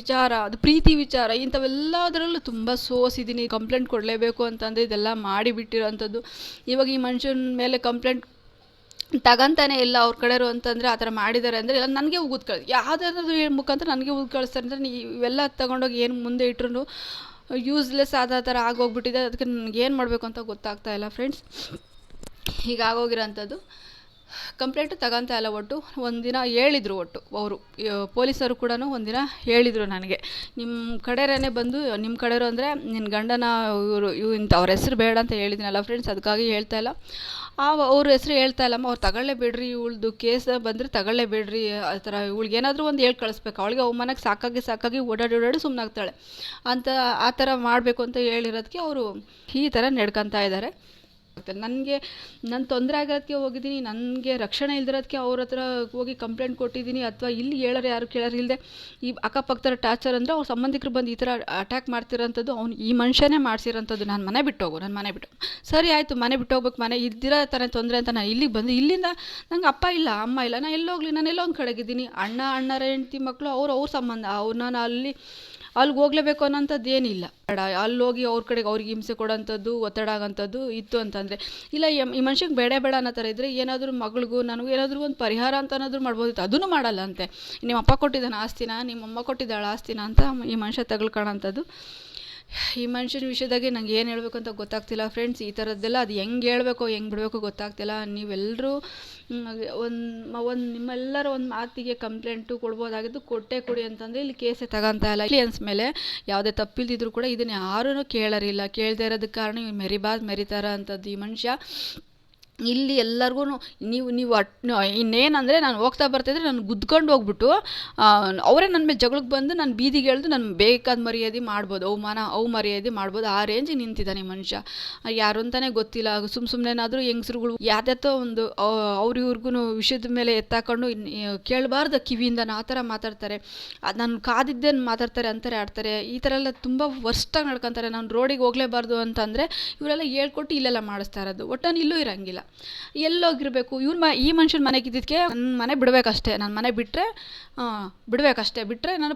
ವಿಚಾರ, ಅದು ಪ್ರೀತಿ ವಿಚಾರ, ಇಂಥವೆಲ್ಲದರಲ್ಲೂ ತುಂಬ ಸೋಸಿದ್ದೀನಿ ಕಂಪ್ಲೇಂಟ್ ಕೊಡಲೇಬೇಕು ಅಂತಂದರೆ ಇದೆಲ್ಲ ಮಾಡಿಬಿಟ್ಟಿರೋಂಥದ್ದು ಇವಾಗ ಈ ಮನುಷ್ಯನ ಮೇಲೆ ಕಂಪ್ಲೇಂಟ್ ತಗಂತಾನೆ ಇಲ್ಲ ಅವ್ರ ಕಡೆಯವರು ಅಂತಂದರೆ ಆ ಥರ ಮಾಡಿದ್ದಾರೆ ಅಂದರೆ ಇಲ್ಲ ನನಗೆ ಉಗಿದು ಯಾವುದಾದ್ರೂ ಮುಖಾಂತರ ನನಗೆ ಉಗಿದು ಅಂದರೆ ನೀವು ಇವೆಲ್ಲ ತಗೊಂಡೋಗಿ ಏನು ಮುಂದೆ ಇಟ್ರು ಯೂಸ್ಲೆಸ್ ಆದ ಥರ ಆಗೋಗ್ಬಿಟ್ಟಿದೆ. ಅದಕ್ಕೆ ನನಗೆ ಏನು ಮಾಡಬೇಕು ಅಂತ ಗೊತ್ತಾಗ್ತಾ ಇಲ್ಲ ಫ್ರೆಂಡ್ಸ್ ಈಗ ಆಗೋಗಿರೋಂಥದ್ದು ಕಂಪ್ಲೇಂಟು ತಗೊಂತ ಇಲ್ಲ ಒಟ್ಟು. ಒಂದಿನ ಹೇಳಿದ್ರು ಒಟ್ಟು. ಅವರು ಪೊಲೀಸರು ಕೂಡ ಒಂದಿನ ಹೇಳಿದರು ನನಗೆ. ನಿಮ್ಮ ಕಡೆರೇ ಬಂದು ನಿಮ್ಮ ಕಡೆಯವರು ಅಂದರೆ ನಿನ್ನ ಗಂಡನ ಇವರು ಇವ್ ಇಂಥ ಅವ್ರ ಹೆಸ್ರು ಬೇಡ ಅಂತ ಹೇಳಿದ್ನಲ್ಲ ಫ್ರೆಂಡ್ಸ್ ಅದಕ್ಕಾಗಿ ಹೇಳ್ತಾ ಇಲ್ಲ. ಆ, ಅವ್ರ ಹೆಸ್ರು ಹೇಳ್ತಾ ಇಲ್ಲಮ್ಮ ಅವ್ರು ತಗೊಳ್ಳೇ ಬಿಡ್ರಿ, ಇವಳ್ದು ಕೇಸ್ ಬಂದರೆ ತಗೊಳ್ಳೇ ಬಿಡ್ರಿ, ಆ ಥರ ಇವಳಿಗೆ ಏನಾದರೂ ಒಂದು ಹೇಳಿ ಕಳಿಸ್ಬೇಕು. ಅವಳಿಗೆ ಅವಮಾನಕ್ಕೆ ಸಾಕಾಗಿ ಸಾಕಾಗಿ ಓಡಾಡಿ ಓಡಾಡಿ ಸುಮ್ಮನಾಗ್ತಾಳೆ ಅಂತ ಆ ಥರ ಮಾಡಬೇಕು ಅಂತ ಹೇಳಿರೋದಕ್ಕೆ ಅವರು ಈ ಥರ ನಡ್ಕೊತಾ ಇದ್ದಾರೆ. ನನಗೆ, ನಾನು ತೊಂದರೆ ಆಗೋದಕ್ಕೆ ಹೋಗಿದ್ದೀನಿ, ನನಗೆ ರಕ್ಷಣೆ ಇಲ್ದಿರೋದಕ್ಕೆ ಅವ್ರ ಹತ್ರ ಹೋಗಿ ಕಂಪ್ಲೇಂಟ್ ಕೊಟ್ಟಿದ್ದೀನಿ ಅಥವಾ ಇಲ್ಲಿ ಹೇಳೋರು ಯಾರು ಕೇಳೋರಿಲ್ಲದೆ ಈ ಅಕ್ಕಪಕ್ಕದ ಟಾರ್ಚರ್ ಅಂದರೆ ಅವ್ರ ಸಂಬಂಧಿಕರು ಬಂದು ಈ ಥರ ಅಟ್ಯಾಕ್ ಮಾಡ್ತಿರೋಂಥದ್ದು ಅವ್ನು ಈ ಮನುಷ್ಯನೇ ಮಾಡಿಸಿರೋಂಥದ್ದು ನಾನು ಮನೆ ಬಿಟ್ಟು ಹೋಗು, ನಾನು ಮನೆ ಬಿಟ್ಟು ಸರಿ ಆಯಿತು, ಮನೆ ಬಿಟ್ಟು ಹೋಗ್ಬೇಕು, ಮನೆ ಇದ್ದಿರೋ ಥರ ತೊಂದರೆ ಅಂತ ನಾನು ಇಲ್ಲಿಗೆ ಬಂದು, ಇಲ್ಲಿಂದ ನಂಗೆ ಅಪ್ಪ ಇಲ್ಲ, ಅಮ್ಮ ಇಲ್ಲ, ನಾನು ಎಲ್ಲೋಗ್ಲಿ, ನಾನು ಎಲ್ಲೋ ಒಂದು ಕಡೆಗಿದ್ದೀನಿ ಅಣ್ಣ, ಅಣ್ಣರ, ಹೆಂಡ್ತಿ ಮಕ್ಕಳು ಅವ್ರು ಅವ್ರ ಸಂಬಂಧ, ಅವ್ರು ನಾನು ಅಲ್ಲಿ ಅಲ್ಲಿಗೆ ಹೋಗ್ಲೇಬೇಕು ಅನ್ನೋಂಥದ್ದು ಏನಿಲ್ಲ. ಅಲ್ಲಿ ಹೋಗಿ ಅವ್ರ ಕಡೆಗೆ ಅವ್ರಿಗೆ ಹಿಂಸೆ ಕೊಡೋಂಥದ್ದು, ಒತ್ತಡ ಆಗೋಂಥದ್ದು ಇತ್ತು ಅಂತಂದರೆ. ಇಲ್ಲ, ಈ ಮನುಷ್ಯಂಗೆ ಬೇಡ ಬೇಡ ಅನ್ನೋ ಥರ ಇದ್ದರೆ ಏನಾದರೂ ಮಗಳಿಗೂ ನನಗೂ ಏನಾದರೂ ಒಂದು ಪರಿಹಾರ ಅಂತ ಏನಾದರೂ ಮಾಡ್ಬೋದಿತ್ತು ಅದನ್ನು ಮಾಡಲ್ಲ ಅಂತೆ. ನಿಮ್ಮ ಅಪ್ಪ ಕೊಟ್ಟಿದ್ದಾನೆ ಆಸ್ತಿನ, ನಿಮ್ಮ ಅಮ್ಮ ಕೊಟ್ಟಿದ್ದಾಳೆ ಆಸ್ತಿನ ಅಂತ ಈ ಮನುಷ್ಯ ತಗೊಳ್ಕೊಳ್ಳೋಂಥದ್ದು. ಈ ಮನುಷ್ಯನ ವಿಷಯದಾಗೆ ನಂಗೆ ಏನು ಹೇಳಬೇಕು ಅಂತ ಗೊತ್ತಾಗ್ತಿಲ್ಲ ಫ್ರೆಂಡ್ಸ್ ಈ ಥರದ್ದೆಲ್ಲ ಅದು ಹೆಂಗೆ ಹೇಳಬೇಕು, ಹೆಂಗೆ ಬಿಡಬೇಕು ಗೊತ್ತಾಗ್ತಿಲ್ಲ. ನೀವೆಲ್ಲರೂ ಒಂದು ಒಂದು ನಿಮ್ಮೆಲ್ಲರ ಒಂದು ಮಾತಿಗೆ ಕಂಪ್ಲೇಂಟು ಕೊಡ್ಬೋದಾಗಿದ್ದು ಕೊಟ್ಟೆ ಕೊಡಿ ಅಂತಂದರೆ ಇಲ್ಲಿ ಕೇಸೇ ತಗೊಂತ ಇಲ್ಲ. ಕ್ಲಿಯನ್ಸ್ ಮೇಲೆ ಯಾವುದೇ ತಪ್ಪಿಲ್ದಿದ್ರು ಕೂಡ ಇದನ್ನು ಯಾರೂ ಕೇಳರಿಲ್ಲ. ಕೇಳದೇ ಇರೋದಕ್ಕೆ ಕಾರಣ ಇವ್ನು ಮೆರಿಬಾರ್ದು ಮೆರಿತಾರ ಅಂಥದ್ದು ಈ ಮನುಷ್ಯ. ಇಲ್ಲಿ ಎಲ್ಲರಿಗೂ ನೀವು ನೀವು ಅಟ್, ಇನ್ನೇನಂದರೆ ನಾನು ಹೋಗ್ತಾ ಬರ್ತಿದ್ರೆ ನಾನು ಗುದ್ಕೊಂಡು ಹೋಗ್ಬಿಟ್ಟು ಅವರೇ ನನ್ನ ಮೇಲೆ ಜಗಳಕ್ಕೆ ಬಂದು ನಾನು ಬೀದಿಗೆ ಎಳೆದು ನಾನು ಬೇಕಾದ ಮರ್ಯಾದೆ ಮಾಡ್ಬೋದು, ಅವಮಾನ ಅವು ಮರ್ಯಾದೆ ಮಾಡ್ಬೋದು, ಆ ರೇಂಜಿಗೆ ನಿಂತಿದ್ದಾನೆ ಮನುಷ್ಯ. ಯಾರು ಅಂತಲೇ ಗೊತ್ತಿಲ್ಲ ಸುಮ್ಮ ಸುಮ್ಮನೆನಾದರೂ ಹೆಂಗಸ್ರುಗಳು ಯಾವ್ದಾತೋ ಒಂದು ಅವ್ರ ಇವ್ರಿಗೂ ವಿಷಯದ ಮೇಲೆ ಎತ್ತಾಕೊಂಡು ಕೇಳಬಾರ್ದು ಕಿವಿಯಿಂದ ಆ ಥರ ಮಾತಾಡ್ತಾರೆ. ನಾನು ಕಾದಿದ್ದೇನು ಮಾತಾಡ್ತಾರೆ, ಅಂತಾರೆ, ಆಡ್ತಾರೆ. ಈ ಥರ ಎಲ್ಲ ತುಂಬ ವರ್ಸ್ಟಾಗಿ ನಡ್ಕೊತಾರೆ. ನಾನು ರೋಡಿಗೆ ಹೋಗಲೇಬಾರ್ದು ಅಂತಂದರೆ, ಇವರೆಲ್ಲ ಹೇಳ್ಕೊಟ್ಟು ಇಲ್ಲೆಲ್ಲ ಮಾಡಿಸ್ತಾ ಇರೋದು. ಒಟ್ಟು ಇಲ್ಲೂ ಇರೋಂಗಿಲ್ಲ. ಎಲ್ಲೋಗಿರಬೇಕು. ಇವ್ನ ಮ ಈ ಮನುಷ್ಯನ ಮನೆಗೆ ಇದ್ದಿದ್ದಕ್ಕೆ ನನ್ನ ಮನೆ ಬಿಡಬೇಕಷ್ಟೇ. ನನ್ನ ಮನೆ ಬಿಟ್ಟರೆ ಬಿಡಬೇಕಷ್ಟೇ. ಬಿಟ್ಟರೆ ನಾನು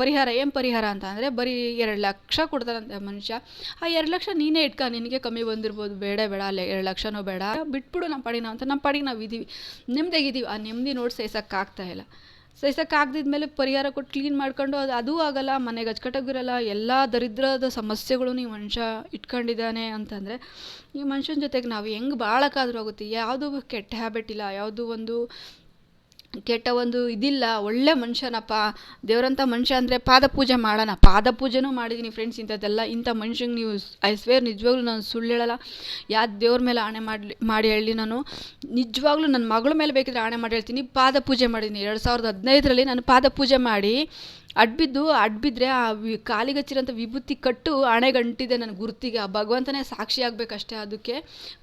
ಪರಿಹಾರ, ಏನು ಪರಿಹಾರ ಅಂತ ಅಂದರೆ ಬರೀ ಎರಡು ಲಕ್ಷ ಕೊಡ್ತಾರಂತೆ ಮನುಷ್ಯ. ಆ ಎರಡು ಲಕ್ಷ ನೀನೇ ಇಟ್ಕ, ನಿನಗೆ ಕಮ್ಮಿ ಬಂದಿರ್ಬೋದು. ಬೇಡ ಬೇಡ, ಅಲ್ಲೇ ಎರಡು ಲಕ್ಷನೂ ಬೇಡ. ಬಿಟ್ಬಿಡು ನಮ್ಮ ಪಾಡಿಗೆ ನಾವು ಅಂತ. ನಮ್ಮ ಪಾಡಿಗೆ ನಾವು ಇದ್ದೀವಿ ನೆಮ್ಮದಿಯಾಗಿದ್ದೀವಿ ಆ ನೆಮ್ಮದಿ ನೋಡಿ ಸಹಿಸೋಕ್ಕಾಗ್ತಾ ಇಲ್ಲ. ಸಹಿಸೋಕ್ಕಾಗ್ದಿದ್ಮೇಲೆ ಪರಿಹಾರ ಕೊಟ್ಟು ಕ್ಲೀನ್ ಮಾಡ್ಕೊಂಡು ಅದು ಅದೂ ಆಗಲ್ಲ, ಮನೆಗೆ ಅಚ್ಕಟ್ಟಾಗಿರಲ್ಲ ಎಲ್ಲ ದರಿದ್ರದ ಸಮಸ್ಯೆಗಳು ಈ ಮನುಷ್ಯ ಇಟ್ಕೊಂಡಿದ್ದಾನೆ ಅಂತಂದರೆ, ಈ ಮನುಷ್ಯನ ಜೊತೆಗೆ ನಾವು ಹೆಂಗೆ ಬಾಳೋಕ್ಕಾದ್ರೂ ಆಗುತ್ತೆ. ಯಾವುದೂ ಕೆಟ್ಟ ಹ್ಯಾಬಿಟ್ ಇಲ್ಲ, ಯಾವುದೂ ಒಂದು ಕೆಟ್ಟ ಒಂದು ಇದಿಲ್ಲ, ಒಳ್ಳೆ ಮನುಷ್ಯನಪ್ಪ. ದೇವರಂಥ ಮನುಷ್ಯ ಅಂದರೆ ಪಾದ ಪೂಜೆ ಮಾಡೋಣ. ಪಾದ ಪೂಜೆನೂ ಮಾಡಿದ್ದೀನಿ ಫ್ರೆಂಡ್ಸ್ ಇಂಥದ್ದೆಲ್ಲ. ಇಂಥ ಮನುಷ್ಯಂಗೆ ನೀವು ಐ ಸ್ವೇರ್ ನಿಜವಾಗ್ಲೂ ನಾನು ಸುಳ್ಳು ಹೇಳಲ್ಲ. ಯಾವ ದೇವ್ರ ಮೇಲೆ ಆಣೆ ಮಾಡಲಿ, ಮಾಡಿ ಹೇಳಿ ನಾನು. ನಿಜವಾಗ್ಲೂ ನನ್ನ ಮಗಳ ಮೇಲೆ ಬೇಕಿದ್ರೆ ಆಣೆ ಮಾಡಿ ಹೇಳ್ತೀನಿ. ಪಾದ ಪೂಜೆ ಮಾಡಿದ್ದೀನಿ ಎರಡು ಸಾವಿರದ ಹದಿನೈದರಲ್ಲಿ ನಾನು ಪಾದ ಪೂಜೆ ಮಾಡಿ ಅಡ್ಬಿದ್ದು, ಅಡ್ಬಿದ್ರೆ ಆ ವಿ ವಿಭೂತಿ ಕಟ್ಟು ಹಣೆಗಂಟಿದೆ ನನ್ನ ಗುರುತಿಗೆ. ಆ ಭಗವಂತನೇ ಸಾಕ್ಷಿ ಆಗಬೇಕಷ್ಟೇ ಅದಕ್ಕೆ.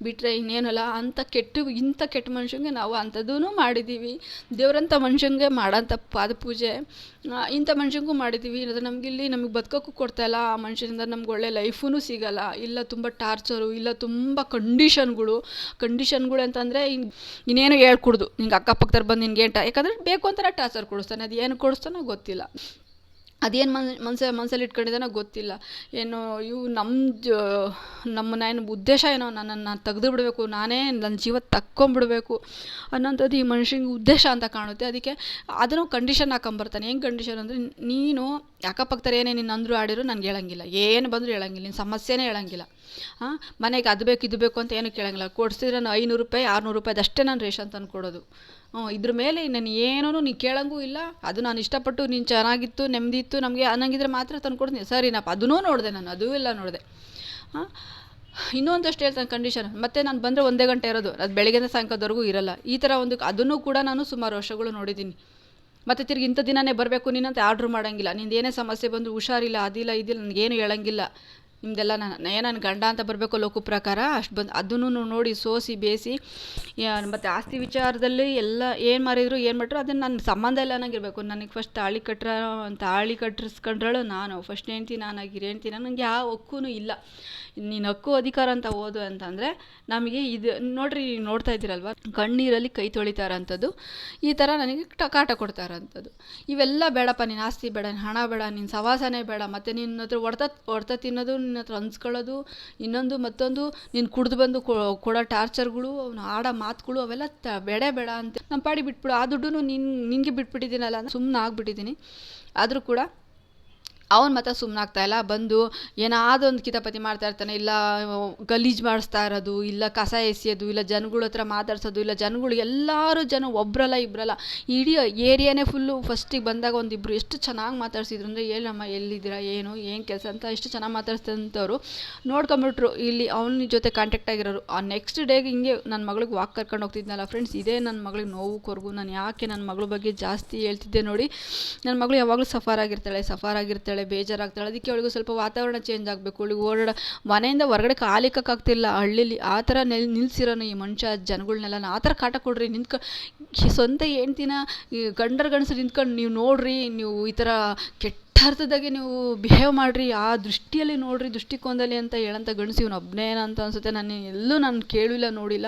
ಬಿಟ್ಟರೆ ಇನ್ನೇನಲ್ಲ, ಅಂಥ ಕೆಟ್ಟು, ಇಂಥ ಕೆಟ್ಟ ಮನುಷ್ಯಂಗೆ ನಾವು ಅಂಥದ್ದೂ ಮಾಡಿದ್ದೀವಿ. ದೇವರಂಥ ಮನುಷ್ಯಂಗೆ ಮಾಡೋಂಥ ಪಾದಪೂಜೆ ಇಂಥ ಮನುಷ್ಯಂಗೂ ಮಾಡಿದ್ದೀವಿ. ಅದು ನಮಗಿಲ್ಲಿ ನಮಗೆ ಬದುಕೋಕ್ಕೂ ಕೊಡ್ತಾಯಿಲ್ಲ ಆ ಮನುಷ್ಯನಿಂದ ನಮ್ಗೆ ಒಳ್ಳೆ ಲೈಫೂ ಸಿಗೋಲ್ಲ. ಇಲ್ಲ ತುಂಬ ಟಾರ್ಚರು, ಇಲ್ಲ ತುಂಬ ಕಂಡೀಷನ್ಗಳು. ಕಂಡೀಷನ್ಗಳು ಅಂತಂದರೆ ಇನ್ನೇನು ಹೇಳ್ಕೊಡ್ದು. ನಿಂಗೆ ಅಕ್ಕಪಕ್ಕದವ್ರು ಬಂದು ನಿನ್ಗೆ ಏಂಟ ಯಾಕಂದರೆ ಬೇಕು ಅಂತಾನೆ ಟಾರ್ಚರ್ ಕೊಡಿಸ್ತಾನೆ. ಅದು ಏನು ಕೊಡಿಸ್ತಾನೋ ಗೊತ್ತಿಲ್ಲ. ಅದೇನು ಮನ್ ಮನ್ಸ, ಮನ್ಸಲ್ಲಿ ಇಟ್ಕೊಂಡಿದ್ದಾನೋ ಗೊತ್ತಿಲ್ಲ. ಏನು, ಇವು ನಮ್ಮ ಜ ನಮ್ಮನ್ನ ಏನು ಉದ್ದೇಶ ಏನೋ ನನ್ನನ್ನು ತೆಗ್ದು ಬಿಡಬೇಕು ನಾನೇ ನನ್ನ ಜೀವ ತಕ್ಕೊಂಬಿಡಬೇಕು ಅನ್ನೋಂಥದ್ದು ಈ ಮನುಷ್ಯನಿಗೆ ಉದ್ದೇಶ ಅಂತ ಕಾಣುತ್ತೆ. ಅದಕ್ಕೆ ಅದನ್ನು ಕಂಡೀಷನ್ ಹಾಕೊಂಬರ್ತಾನೆ. ಹೆಂಗೆ ಕಂಡೀಷನ್ ಅಂದರೆ, ನೀನು ಅಕ್ಕಪಕ್ಕದವ್ರು ಏನೇ ನೀನು ಅಂದರೂ ಆಡಿರೋ ನನಗೆ ಹೇಳಂಗಿಲ್ಲ. ಏನು ಬಂದರೂ ಹೇಳಂಗಿಲ್ಲ. ನಿನ್ನ ಸಮಸ್ಯೆನೇ ಹೇಳಂಗಿಲ್ಲ. ಹಾಂ ಮನೆಗೆ ಅದು ಬೇಕು, ಇದು ಬೇಕು ಅಂತ ಏನೂ ಕೇಳಂಗಿಲ್ಲ. ಕೊಡಿಸಿದ್ರೆ ನಾನು ಐನೂರು ರೂಪಾಯಿ, ಆರುನೂರು ರೂಪಾಯಿ ಅದಷ್ಟೇ ನಾನು ರೇಷನ್ ತಂದು ಕೊಡೋದು. ಇದ್ರ ಮೇಲೆ ನಾನು ಏನೂ ನೀ ಕೇಳಂಗೂ ಇಲ್ಲ. ಅದು ನಾನು ಇಷ್ಟಪಟ್ಟು ನೀನು ಚೆನ್ನಾಗಿತ್ತು ನೆಮ್ಮದಿ ಇತ್ತು ನಮಗೆ ಅನ್ನಂಗಿದ್ರೆ ಮಾತ್ರ ತಂದು ಕೊಡ್ತೀನಿ ಸರಿನಪ್ಪ ಅದನ್ನೂ ನೋಡಿದೆ ನಾನು, ಅದೂ ಇಲ್ಲ ನೋಡಿದೆ. ಹಾಂ? ಇನ್ನೊಂದಷ್ಟು ಹೇಳ್ತಾನೆ ಕಂಡೀಷನ್ ಮತ್ತೆ ನಾನು ಬಂದರೆ ಒಂದೇ ಗಂಟೆ ಇರೋದು. ಅದು ಬೆಳಗ್ಗೆಯಿಂದ ಸಾಯಂಕಾಲದವರೆಗೂ ಇರಲ್ಲ. ಈ ಥರ ಒಂದು ಅದನ್ನು ಕೂಡ ನಾನು ಸುಮಾರು ವರ್ಷಗಳು ನೋಡಿದ್ದೀನಿ. ಮತ್ತು ತಿರ್ಗಿ ಇಂಥ ದಿನನೇ ಬರಬೇಕು ನೀನಂತ, ಆರ್ಡ್ರ್ ಮಾಡೋಂಗಿಲ್ಲ. ನಿಂದು ಏನೇ ಸಮಸ್ಯೆ ಬಂದು ಹುಷಾರಿಲ್ಲ, ಅದಿಲ್ಲ, ಇದಿಲ್ಲ, ನನಗೇನು ಹೇಳಂಗಿಲ್ಲ. ನಿಮ್ಮದೆಲ್ಲ ನಾನು ಏ ನನ್ನ ಗಂಡ ಅಂತ ಬರಬೇಕು ಲೋಕ ಪ್ರಕಾರ, ಅಷ್ಟು ಬಂದು ಅದನ್ನು ನೋಡಿ ಸೋಸಿ ಬೇಯಿಸಿ ಮತ್ತು ಆಸ್ತಿ ವಿಚಾರದಲ್ಲಿ ಎಲ್ಲ ಏನು ಮಾರಿದ್ರು ಏನು ಮಾಡ್ರು ಅದನ್ನು ನನ್ನ ಸಂಬಂಧ ಇಲ್ಲ ನನಗಿರಬೇಕು ನನಗೆ ಫಸ್ಟ್ ತಾಳಿ ಕಟ್ಟ್ರ ತಾಳಿ ಕಟ್ಟಿಸ್ಕೊಂಡ್ರಳು ನಾನು ಫಸ್ಟ್ ಹೆಂಡ್ತಿ ನಾನಾಗಿ ಹೆಂಡ್ತಿ ನನಗೆ ಯಾವ ಹಕ್ಕೂ ಇಲ್ಲ. ನೀನು ಹಕ್ಕು ಅಧಿಕಾರ ಅಂತ ಓದು ಅಂತಂದರೆ, ನಮಗೆ ಇದು ನೋಡ್ರಿ ನೋಡ್ತಾ ಇದ್ದೀರಲ್ವ? ಕಣ್ಣೀರಲ್ಲಿ ಕೈ ತೊಳಿತಾರಂಥದ್ದು ಈ ಥರ ನನಗೆ ಟಕಾಟ ಕೊಡ್ತಾರಂಥದ್ದು ಇವೆಲ್ಲ ಬೇಡಪ್ಪ, ನೀನು ಆಸ್ತಿ ಬೇಡ ಹಣ ಬೇಡ ನಿನ್ನ ಸವಾಸನೆ ಬೇಡ, ಮತ್ತು ನಿನ್ನ ಹತ್ರ ಹೊಡ್ತ ಹೊಡ್ತ ತಿನ್ನೋದು ನಿನ್ನ ಹತ್ರ ಅನ್ಸ್ಕೊಳ್ಳೋದು, ಇನ್ನೊಂದು ಮತ್ತೊಂದು, ನೀನು ಕುಡ್ದು ಬಂದು ಕೊಡೋ ಟಾರ್ಚರ್ಗಳು, ಅವ್ನು ಆಡೋ ಮಾತುಗಳು ಅವೆಲ್ಲ ತ, ಬೇಡ ಬೇಡ ಅಂತ. ನಮ್ಮ ಪಾಡಿ ಬಿಟ್ಬಿಡು. ಆ ದುಡ್ಡು ನಿನ್, ನಿನಗೆ ಬಿಟ್ಬಿಟ್ಟಿದ್ದೀನಲ್ಲ ಸುಮ್ಮನೆ ಆಗ್ಬಿಟ್ಟಿದ್ದೀನಿ ಆದರೂ ಕೂಡ ಅವ್ನು ಮಾತ್ರ ಸುಮ್ಮನಾಗ್ತಾ ಇಲ್ಲ, ಬಂದು ಏನಾದೊಂದು ಕಿತಾಪತಿ ಮಾಡ್ತಾ ಇರ್ತಾನೆ, ಇಲ್ಲ ಗಲೀಜು ಮಾಡಿಸ್ತಾ ಇರೋದು, ಇಲ್ಲ ಕಸ ಎಸೆಯೋದು, ಇಲ್ಲ ಜನಗಳ ಹತ್ರ ಮಾತಾಡ್ಸೋದು, ಇಲ್ಲ ಜನಗಳು ಎಲ್ಲರೂ ಜನ ಒಬ್ಬರಲ್ಲ ಇಬ್ಬರಲ್ಲ ಇಡೀ ಏರಿಯಾನೇ ಫುಲ್ಲು ಫಸ್ಟಿಗೆ ಬಂದಾಗ ಒಂದಿಬ್ಬರು ಎಷ್ಟು ಚೆನ್ನಾಗಿ ಮಾತಾಡ್ಸಿದ್ರು ಅಂದರೆ ಏನಮ್ಮ ಎಲ್ಲಿದ್ದೀರಾ, ಏನು ಏನು ಕೆಲಸ ಅಂತ ಎಷ್ಟು ಚೆನ್ನಾಗಿ ಮಾತಾಡ್ಸ್ತಂಥವ್ರು ನೋಡ್ಕೊಂಬಿಟ್ರು. ಇಲ್ಲಿ ಅವನ ಜೊತೆ ಕಾಂಟ್ಯಾಕ್ಟ್ ಆಗಿರೋರು. ಆ ನೆಕ್ಸ್ಟ್ ಡೇಗೆ ಹಿಂಗೆ ನನ್ನ ಮಗಳಿಗೆ ವಾಕ್ ಕರ್ಕೊಂಡು ಹೋಗ್ತಿದ್ನಲ್ಲ ಫ್ರೆಂಡ್ಸ್ ಇದೇ ನನ್ನ ಮಗಳಿಗೆ ನೋವು, ಕೊರಗು, ನಾನು ಯಾಕೆ ನನ್ನ ಮಗಳ ಬಗ್ಗೆ ಜಾಸ್ತಿ ಹೇಳ್ತಿದ್ದೆ ನೋಡಿ. ನನ್ನ ಮಗಳು ಯಾವಾಗಲೂ ಸಫರ್ ಆಗಿರ್ತಾಳೆ ಸಫರ್ ಆಗಿರ್ತಾಳೆ ಬೇಜಾರಾಗ್ತಾಳೆ. ಅದಕ್ಕೆ ಅವಳಿಗೂ ಸ್ವಲ್ಪ ವಾತಾವರಣ ಚೇಂಜ್ ಆಗಬೇಕು. ಅವಳಿಗೆ ಓಡಾಡ, ಮನೆಯಿಂದ ಹೊರಗಡೆ ಕಾಲಿಕ್ಕಾಗ್ತಿಲ್ಲ. ಹಳ್ಳಿಲಿ ಆ ಥರ ನೆಲ್, ನಿಲ್ಸಿರೋನು ಈ ಮನುಷ್ಯ, ಜನಗಳ್ನೆಲ್ಲ ಆ ಥರ ಕಾಟ ಕೊಡ್ರಿ, ನಿಂತ್ಕ ಸ್ವಂತ ಹೆಂಡ್ತಿನ ಈ ಗಂಡರ ಗಂಡಸರು ನಿಂತ್ಕೊಂಡು, ನೀವು ನೋಡ್ರಿ, ನೀವು ಈ ಥರ ಕೆಟ್ಟ ಅರ್ಥದಾಗೆ ನೀವು ಬಿಹೇವ್ ಮಾಡಿರಿ, ಆ ದೃಷ್ಟಿಯಲ್ಲಿ ನೋಡಿರಿ, ದೃಷ್ಟಿಕೋನದಲ್ಲಿ ಅಂತ ಹೇಳಂತ ಗಂಡಸು, ಇವನು ಒಬ್ಬನೇನ ಅಂತ ಅನಿಸುತ್ತೆ. ನಾನು ಎಲ್ಲೂ ನಾನು ಕೇಳಿಲ್ಲ, ನೋಡಿಲ್ಲ.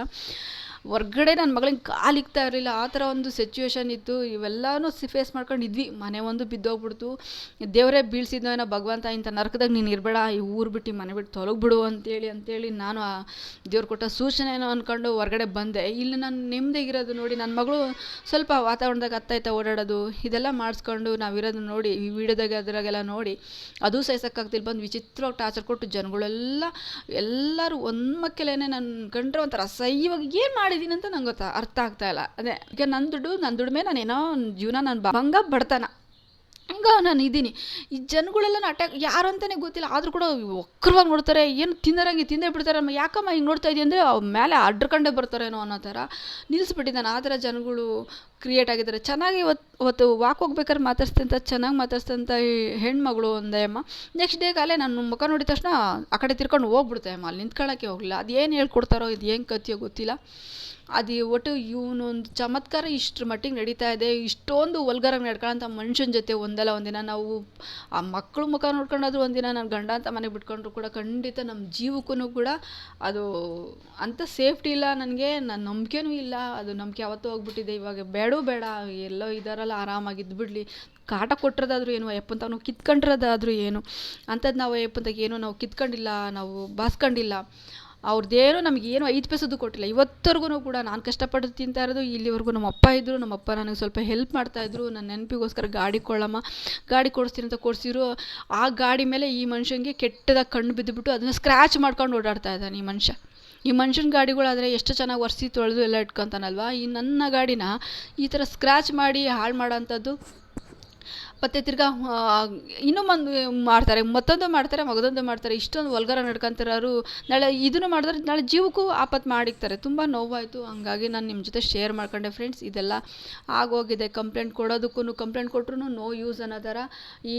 ಹೊರ್ಗಡೆ ನನ್ನ ಮಗಳಿಗೆ ಕಾಲಿಕ್ತಾ ಇರಲಿಲ್ಲ. ಆ ಥರ ಒಂದು ಸಿಚುವೇಶನ್ ಇತ್ತು. ಇವೆಲ್ಲನೂ ಸಿ ಫೇಸ್ ಮಾಡ್ಕೊಂಡು ಇದ್ವಿ ಮನೆ ಒಂದು ಬಿದ್ದೋಗ್ಬಿಡ್ತು. ದೇವರೇ ಬೀಳ್ಸಿದ್ನೋ ಏನೋ ಭಗವಂತ ಇಂಥ ನರಕದಾಗ ನೀನು ಇರಬೇಡ. ಈ ಊರು ಬಿಟ್ಟು ಮನೆ ಬಿಟ್ಟು ತೊಲಗ್ಬಿಡು ಅಂತೇಳಿ ಅಂತೇಳಿ ನಾನು ಆ ದೇವ್ರು ಕೊಟ್ಟ ಸೂಚನೆನೋ ಅಂದ್ಕೊಂಡು ಹೊರಗಡೆ ಬಂದೆ. ಇಲ್ಲಿ ನಾನು ನೆಮ್ಮದಿಗಿರೋದು ನೋಡಿ ನನ್ನ ಮಗಳು ಸ್ವಲ್ಪ ವಾತಾವರಣದಾಗ ಅತ್ತಾಯ್ತಾ ಓಡಾಡೋದು, ಇದೆಲ್ಲ ಮಾಡಿಸ್ಕೊಂಡು ನಾವಿರೋದು ನೋಡಿ, ಈ ವಿಡಿಯೋದಾಗ, ಅದ್ರಾಗೆಲ್ಲ ನೋಡಿ, ಅದು ಸಹಿಸೋಕ್ಕಾಗ್ತಿಲ್ಲ. ಬಂದು ವಿಚಿತ್ರವಾಗಿ ಟಾರ್ಚರ್ ಕೊಟ್ಟು ಜನಗಳೆಲ್ಲ, ಎಲ್ಲರೂ ಒಂದು ಮಕ್ಕಳೇನೆ ನನ್ನ ಕಂಡ್ರೆ ಒಂಥರ ಅಸಹ್ಯವಾಗಿ ಏನು ಮಾಡಿ ಮಾಡಿದ್ದೀನಿ ಅಂತ ನಂಗೆ ಗೊತ್ತಾ, ಅರ್ಥ ಆಗ್ತಾ ಇಲ್ಲ. ಅದೇ ಈಗ ನನ್ನ ದುಡ್ಡು ನನ್ನ ದುಡಿಮೆ ನಾನು ಏನೋ ಜೀವನ ನಾನು ಭಂಗ ಬಡತನ ಹಂಗ ನಾನು ಇದ್ದೀನಿ ಈ ಜನಗಳೆಲ್ಲ ಅಟ್ಯಾಕ್ ಯಾರು ಅಂತಲೇ ಗೊತ್ತಿಲ್ಲ, ಆದರೂ ಕೂಡ ವಕ್ರವಾಗಿ ನೋಡ್ತಾರೆ, ಏನು ತಿನ್ನರಂಗೆ ತಿಂದೇ ಬಿಡ್ತಾರೆ. ಅಮ್ಮ ಯಾಕಮ್ಮ ಹಿಂಗೆ ನೋಡ್ತಾ ಇದೀಯ ಅಂದರೆ ಮೇಲೆ ಅಡ್ರಕಂಡೇ ಬರ್ತಾರೇನೋ ಅನ್ನೋ ಥರ ನಿಲ್ಲಿಸ್ಬಿಟ್ಟಿದ್ದಾನೆ ಆ ಥರ ಜನಗಳು ಕ್ರಿಯೇಟ್ ಆಗಿದ್ದಾರೆ. ಚೆನ್ನಾಗಿ ಇವತ್ತು ಅವತ್ತು ವಾಕ್ ಹೋಗ್ಬೇಕಾದ್ರೆ ಮಾತಾಡ್ಸ್ತಂತ ಚೆನ್ನಾಗಿ ಮಾತಾಡ್ಸ್ತಂತ ಈ ಹೆಣ್ಮಗಳು ಒಂದೇ ಅಮ್ಮ. ನೆಕ್ಸ್ಟ್ ಡೇ ಕಾಲೇ ನಾನು ಮುಖ ನೋಡಿದ ತಕ್ಷಣ ಆ ಕಡೆ ತಿರ್ಕೊಂಡು ಹೋಗ್ಬಿಡ್ತೆ ಅಮ್ಮ. ಅಲ್ಲಿ ನಿಂತ್ಕೊಳ್ಳೋಕ್ಕೆ ಹೋಗಲಿಲ್ಲ. ಅದು ಏನು ಹೇಳ್ಕೊಡ್ತಾರೋ, ಇದು ಏನು ಕಥೆಯೋ ಗೊತ್ತಿಲ್ಲ. ಅದು ಒಟ್ಟು ಇವನೊಂದು ಚಮತ್ಕಾರ ಇಷ್ಟರ ಮಟ್ಟಿಗೆ ನಡೀತಾ ಇದೆ. ಇಷ್ಟೊಂದು ವಲ್ಗರಾಗಿ ನಡ್ಕೊಳ್ಳೋಂಥ ಮನುಷ್ಯನ ಜೊತೆ ಒಂದಲ್ಲ ಒಂದಿನ. ನಾವು ಆ ಮಕ್ಕಳು ಮುಖ ನೋಡ್ಕೊಂಡಾದ್ರೂ ಒಂದಿನ ನನ್ನ ಗಂಡ ಅಂತ ಮನೆಗೆ ಬಿಟ್ಕೊಂಡ್ರು ಕೂಡ ಖಂಡಿತ ನಮ್ಮ ಜೀವಕ್ಕೂ ಕೂಡ ಅದು ಅಂಥ ಸೇಫ್ಟಿ ಇಲ್ಲ ನನಗೆ. ನನ್ನ ನಂಬಿಕೆನೂ ಇಲ್ಲ. ಅದು ನಂಬಿಕೆ ಯಾವತ್ತೂ ಹೋಗ್ಬಿಟ್ಟಿದೆ. ಇವಾಗ ಬೇಡೂ ಬೇಡ, ಎಲ್ಲೋ ಇದ್ದಾರಲ್ಲ ಆರಾಮಾಗಿ ಇದ್ಬಿಡ್ಲಿ ಕಾಟ ಕೊಟ್ಟಿರೋದಾದ್ರೂ ಏನು ಅಯ್ಯಪ್ಪಂತ ನಾವು ಕಿತ್ಕೊಂಡಿರೋದಾದ್ರೂ ಏನು. ಅಂಥದ್ದು ನಾವು ಅಯ್ಯಪ್ಪಂತಾಗ ಏನು ನಾವು ಕಿತ್ಕೊಂಡಿಲ್ಲ, ನಾವು ಬಾಸ್ಕೊಂಡಿಲ್ಲ. ಅವ್ರದ್ದೇನು ಏನು ಐದು ಪೈಸದ್ದು ಕೊಟ್ಟಿಲ್ಲ. ಇವತ್ತವರೆಗೂ ಕೂಡ ನಾನು ಕಷ್ಟಪಟ್ಟು ತಿಂತಾ ಇರೋದು, ಇಲ್ಲಿವರೆಗೂ ನಮ್ಮ ಅಪ್ಪ ಇದ್ದರು ನಮ್ಮ ಅಪ್ಪ ನನಗೆ ಸ್ವಲ್ಪ ಹೆಲ್ಪ್ ಮಾಡ್ತಾ ಇದ್ರು ನನ್ನ ನೆನಪಿಗೋಸ್ಕರ ಗಾಡಿ ಕೊಳ್ಳಮ್ಮ ಗಾಡಿ ಕೊಡಿಸ್ತೀನಿ ಅಂತ ಕೊಡಿಸಿದ್ರು. ಆ ಗಾಡಿ ಮೇಲೆ ಈ ಮನುಷ್ಯನಿಗೆ ಕೆಟ್ಟದಾಗಿ ಕಣ್ಣು ಬಿದ್ದುಬಿಟ್ಟು ಅದನ್ನು ಸ್ಕ್ರ್ಯಾಚ್ ಮಾಡ್ಕೊಂಡು ಓಡಾಡ್ತಾ ಇದ್ದಾನೆ ಈ ಮನುಷ್ಯ. ಈ ಮನುಷ್ಯನ ಗಾಡಿಗಳಾದರೆ ಎಷ್ಟು ಚೆನ್ನಾಗಿ ಒರೆಸಿ ತೊಳೆದು ಎಲ್ಲ ಇಟ್ಕೊತಾನಲ್ವ? ಈ ನನ್ನ ಗಾಡಿನ ಈ ಥರ ಸ್ಕ್ರ್ಯಾಚ್ ಮಾಡಿ ಹಾಳು ಮಾಡೋಂಥದ್ದು ಮತ್ತು ತಿರ್ಗಾ ಇನ್ನೂ ಒಂದು ಮಾಡ್ತಾರೆ, ಮತ್ತೊಂದು ಮಾಡ್ತಾರೆ, ಮಗದೊಂದು ಮಾಡ್ತಾರೆ, ಇಷ್ಟೊಂದು ವಲ್ಗರ ನಡ್ಕೊಂತಿರೋರು, ನಾಳೆ ಇದನ್ನು ಮಾಡಿದ್ರೆ ನಾಳೆ ಜೀವಕ್ಕೂ ಆಪತ್ತು ಮಾಡಿಕ್ತಾರೆ. ತುಂಬ ನೋವಾಯಿತು, ಹಾಗಾಗಿ ನಾನು ನಿಮ್ಮ ಜೊತೆ ಶೇರ್ ಮಾಡ್ಕೊಂಡೆ ಫ್ರೆಂಡ್ಸ್ ಇದೆಲ್ಲ ಆಗೋಗಿದೆ. ಕಂಪ್ಲೇಂಟ್ ಕೊಡೋದಕ್ಕೂ ಕಂಪ್ಲೇಂಟ್ ಕೊಟ್ರೂ ನೋ ಯೂಸ್ ಅನ್ನೋ ಥರ. ಈ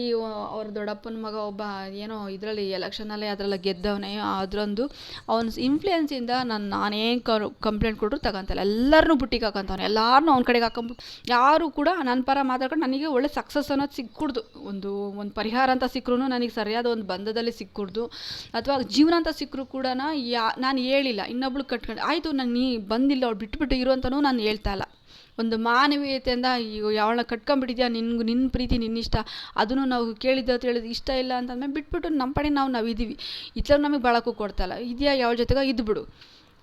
ಅವ್ರ ದೊಡ್ಡಪ್ಪನ ಮಗ ಒಬ್ಬ, ಏನೋ ಇದರಲ್ಲಿ ಎಲೆಕ್ಷನಲ್ಲಿ ಅದರಲ್ಲಿ ಗೆದ್ದವನೇ, ಅದರೊಂದು ಅವನ ಇನ್ಫ್ಲೂಯೆನ್ಸಿಂದ ನಾನು ನಾನೇನು ಕಂಪ್ಲೇಂಟ್ ಕೊಟ್ಟರು ತಗೊಂತಲ್ಲ ಎಲ್ಲರನ್ನೂ ಬುಟ್ಟಿಗೆ ಹಾಕೊಂತವನು. ಎಲ್ಲರನ್ನೂ ಅವ್ನ ಕಡೆಗೆ ಹಾಕೊಂಬಿಟ್ಟು ಯಾರು ಕೂಡ ನನ್ನ ಪರ ಮಾತಾಡ್ಕೊಂಡು ನನಗೆ ಒಳ್ಳೆ ಸಕ್ಸಸ್ ಅನ್ನೋದು ಸಿಕ್ಕುಡ್ದು ಒಂದು ಒಂದು ಪರಿಹಾರ ಅಂತ ಸಿಕ್ಕರೂ ನನಗೆ ಸರಿಯಾದ ಒಂದು ಬಂಧದಲ್ಲಿ ಸಿಕ್ಕುಡ್ದು ಅಥವಾ ಜೀವನ ಅಂತ ಸಿಕ್ಕರೂ ಕೂಡ ಯಾ, ನಾನು ಹೇಳಿಲ್ಲ. ಇನ್ನೊಬ್ಳು ಕಟ್ಕೊಂಡು, ಆಯಿತು ನಾನು ನೀ ಬಂದಿಲ್ಲ, ಅವ್ಳು ಬಿಟ್ಬಿಟ್ಟು ಇರು ಅಂತಲೂ ನಾನು ಹೇಳ್ತಾ ಇಲ್ಲ. ಒಂದು ಮಾನವೀಯತೆಯಿಂದ ಯಾವಳನ್ನ ಕಟ್ಕೊಂಡ್ಬಿಟ್ಟಿದ್ಯಾ, ನಿನ್ಗೆ ನಿನ್ನ ಪ್ರೀತಿ ನಿನ್ನಿಷ್ಟ ಅದನ್ನು ನಾವು ಕೇಳಿದ್ದು ಹೇಳಿದ ಇಷ್ಟ ಇಲ್ಲ ಅಂತಂದ್ಮೇಲೆ ಬಿಟ್ಬಿಟ್ಟು ನಮ್ಮ ಪಡೆ ನಾವು ನಾವು ಇದ್ದೀವಿ ಥರ ನಮಗೆ ಬಾಳಕ್ಕೂ ಕೊಡ್ತಾಯಿಲ್ಲ ಇದೆಯಾ, ಯಾವ ಜೊತೆಗೆ ಇದ್ಬಿಡು.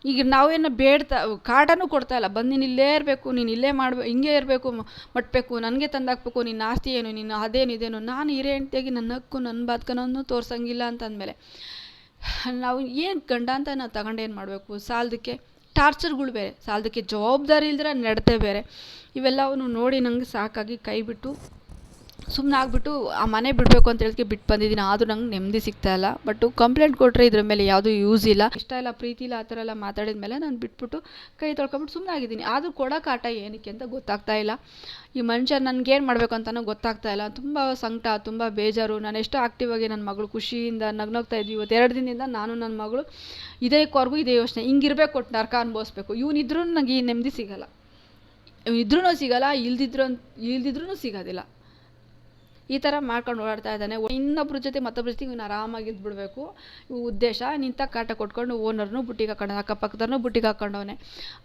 ಈಗ ನಾವೇನು ಬೇಡ್ತಾ ಕಾಟನೂ ಕೊಡ್ತಾ ಇಲ್ಲ. ಬಂದು ನೀನು ಇಲ್ಲೇ ಇರಬೇಕು, ನೀನು ಇಲ್ಲೇ ಮಾಡ್ಬೇ, ಹಿಂಗೆ ಇರಬೇಕು ಮಟ್ಟಬೇಕು ನನಗೆ ತಂದಾಕಬೇಕು ನಿನ್ನ ಆಸ್ತಿ ಏನು, ನೀನು ಅದೇನು, ಇದೇನು, ನಾನು ಹಿರೇ ಹೆಂಡ್ತಿಯಾಗಿ ನನ್ನ ಹಕ್ಕು, ನನ್ನ ಬದುಕನೂ ತೋರ್ಸಂಗಿಲ್ಲ ಅಂತಂದಮೇಲೆ, ನಾವು ಏನು ಗಂಡ ಅಂತ ನಾವು ತಗೊಂಡು ಏನು ಮಾಡಬೇಕು? ಸಾಲದಕ್ಕೆ ಟಾರ್ಚರ್ಗಳು ಬೇರೆ. ಸಾಲದಕ್ಕೆ ಜವಾಬ್ದಾರಿ ಇಲ್ದಿರ ನಡತೆ ಬೇರೆ. ಇವೆಲ್ಲವನ್ನು ನೋಡಿ ನಂಗೆ ಸಾಕಾಗಿ ಕೈ ಬಿಟ್ಟು ಸುಮ್ಮನೆ ಆಗಿಬಿಟ್ಟು, ಆ ಮನೆ ಬಿಡಬೇಕು ಅಂತ ಹೇಳಿದ್ಕೆ ಬಿಟ್ಟು ಬಂದಿದ್ದೀನಿ. ಆದರೂ ನಂಗೆ ನೆಮ್ಮದಿ ಸಿಗ್ತಾ ಇಲ್ಲ. ಬಟ್ ಕಂಪ್ಲೇಂಟ್ ಕೊಟ್ಟರೆ ಇದ್ರ ಮೇಲೆ ಯಾವುದೂ ಯೂಸ್ ಇಲ್ಲ. ಇಷ್ಟ ಇಲ್ಲ ಪ್ರೀತಿ ಇಲ್ಲ ಆ ಥರ ಎಲ್ಲ ಮಾತಾಡಿದ ಮೇಲೆ ನಾನು ಬಿಟ್ಬಿಟ್ಟು ಕೈ ತೊಳ್ಕೊಂಬಿಟ್ಟು ಸುಮ್ಮನೆ ಆಗಿದ್ದೀನಿ. ಆದರೂ ಕೊಡೋಕೆ ಆಟ ಏನಕ್ಕೆ ಅಂತ ಗೊತ್ತಾಗ್ತಾ ಇಲ್ಲ. ಈ ಮನುಷ್ಯ ನನಗೇನು ಮಾಡಬೇಕು ಅಂತಲೂ ಗೊತ್ತಾಗ್ತಾ ಇಲ್ಲ. ತುಂಬ ಸಂಕಟ, ತುಂಬ ಬೇಜಾರು. ನಾನು ಎಷ್ಟೋ ಆಕ್ಟಿವ್ ಆಗಿ ನನ್ನ ಮಗಳು ಖುಷಿಯಿಂದ ನಗ್ನಗ್ತಾ ಇದ್ವಿ. ಇವತ್ತು ಎರಡು ದಿನದಿಂದ ನಾನು ನನ್ನ ಮಗಳು ಇದೇ ಕೊರಗೂ ಇದೇ ಯೋಚನೆ. ಹಿಂಗಿರ್ಬೇಕು ಕೊಟ್ಟು ನರ್ಕ ಅನುಭವಿಸ್ಬೇಕು. ಇವನಿದ್ರೂ ನನಗೆ ಈ ನೆಮ್ಮದಿ ಸಿಗಲ್ಲ. ಇದ್ರೂ ಸಿಗಲ್ಲ, ಇಲ್ದಿದ್ರು ಇಲ್ದಿದ್ರೂ ಸಿಗೋದಿಲ್ಲ. ಈ ಥರ ಮಾಡ್ಕೊಂಡು ಓಡಾಡ್ತಾ ಇದ್ದಾನೆ. ಇನ್ನೊಬ್ರ ಜೊತೆ ಮತ್ತೊಬ್ಬರ ಜೊತೆ ಇವನು ಆರಾಮಾಗಿ ಇದ್ಬಿಡ್ಬೇಕು. ಉದ್ದೇಶ ನಿಂತ ಕಾಟ ಕೊಟ್ಕೊಂಡು ಓನರ್ನು ಬುಟ್ಟಿಗೆ ಹಾಕೊಂಡ ಅಕ್ಕಪಕ್ಕದವ್ರನ್ನೂ ಬುಟ್ಟಿಗೆ ಹಾಕೊಂಡವನೆ.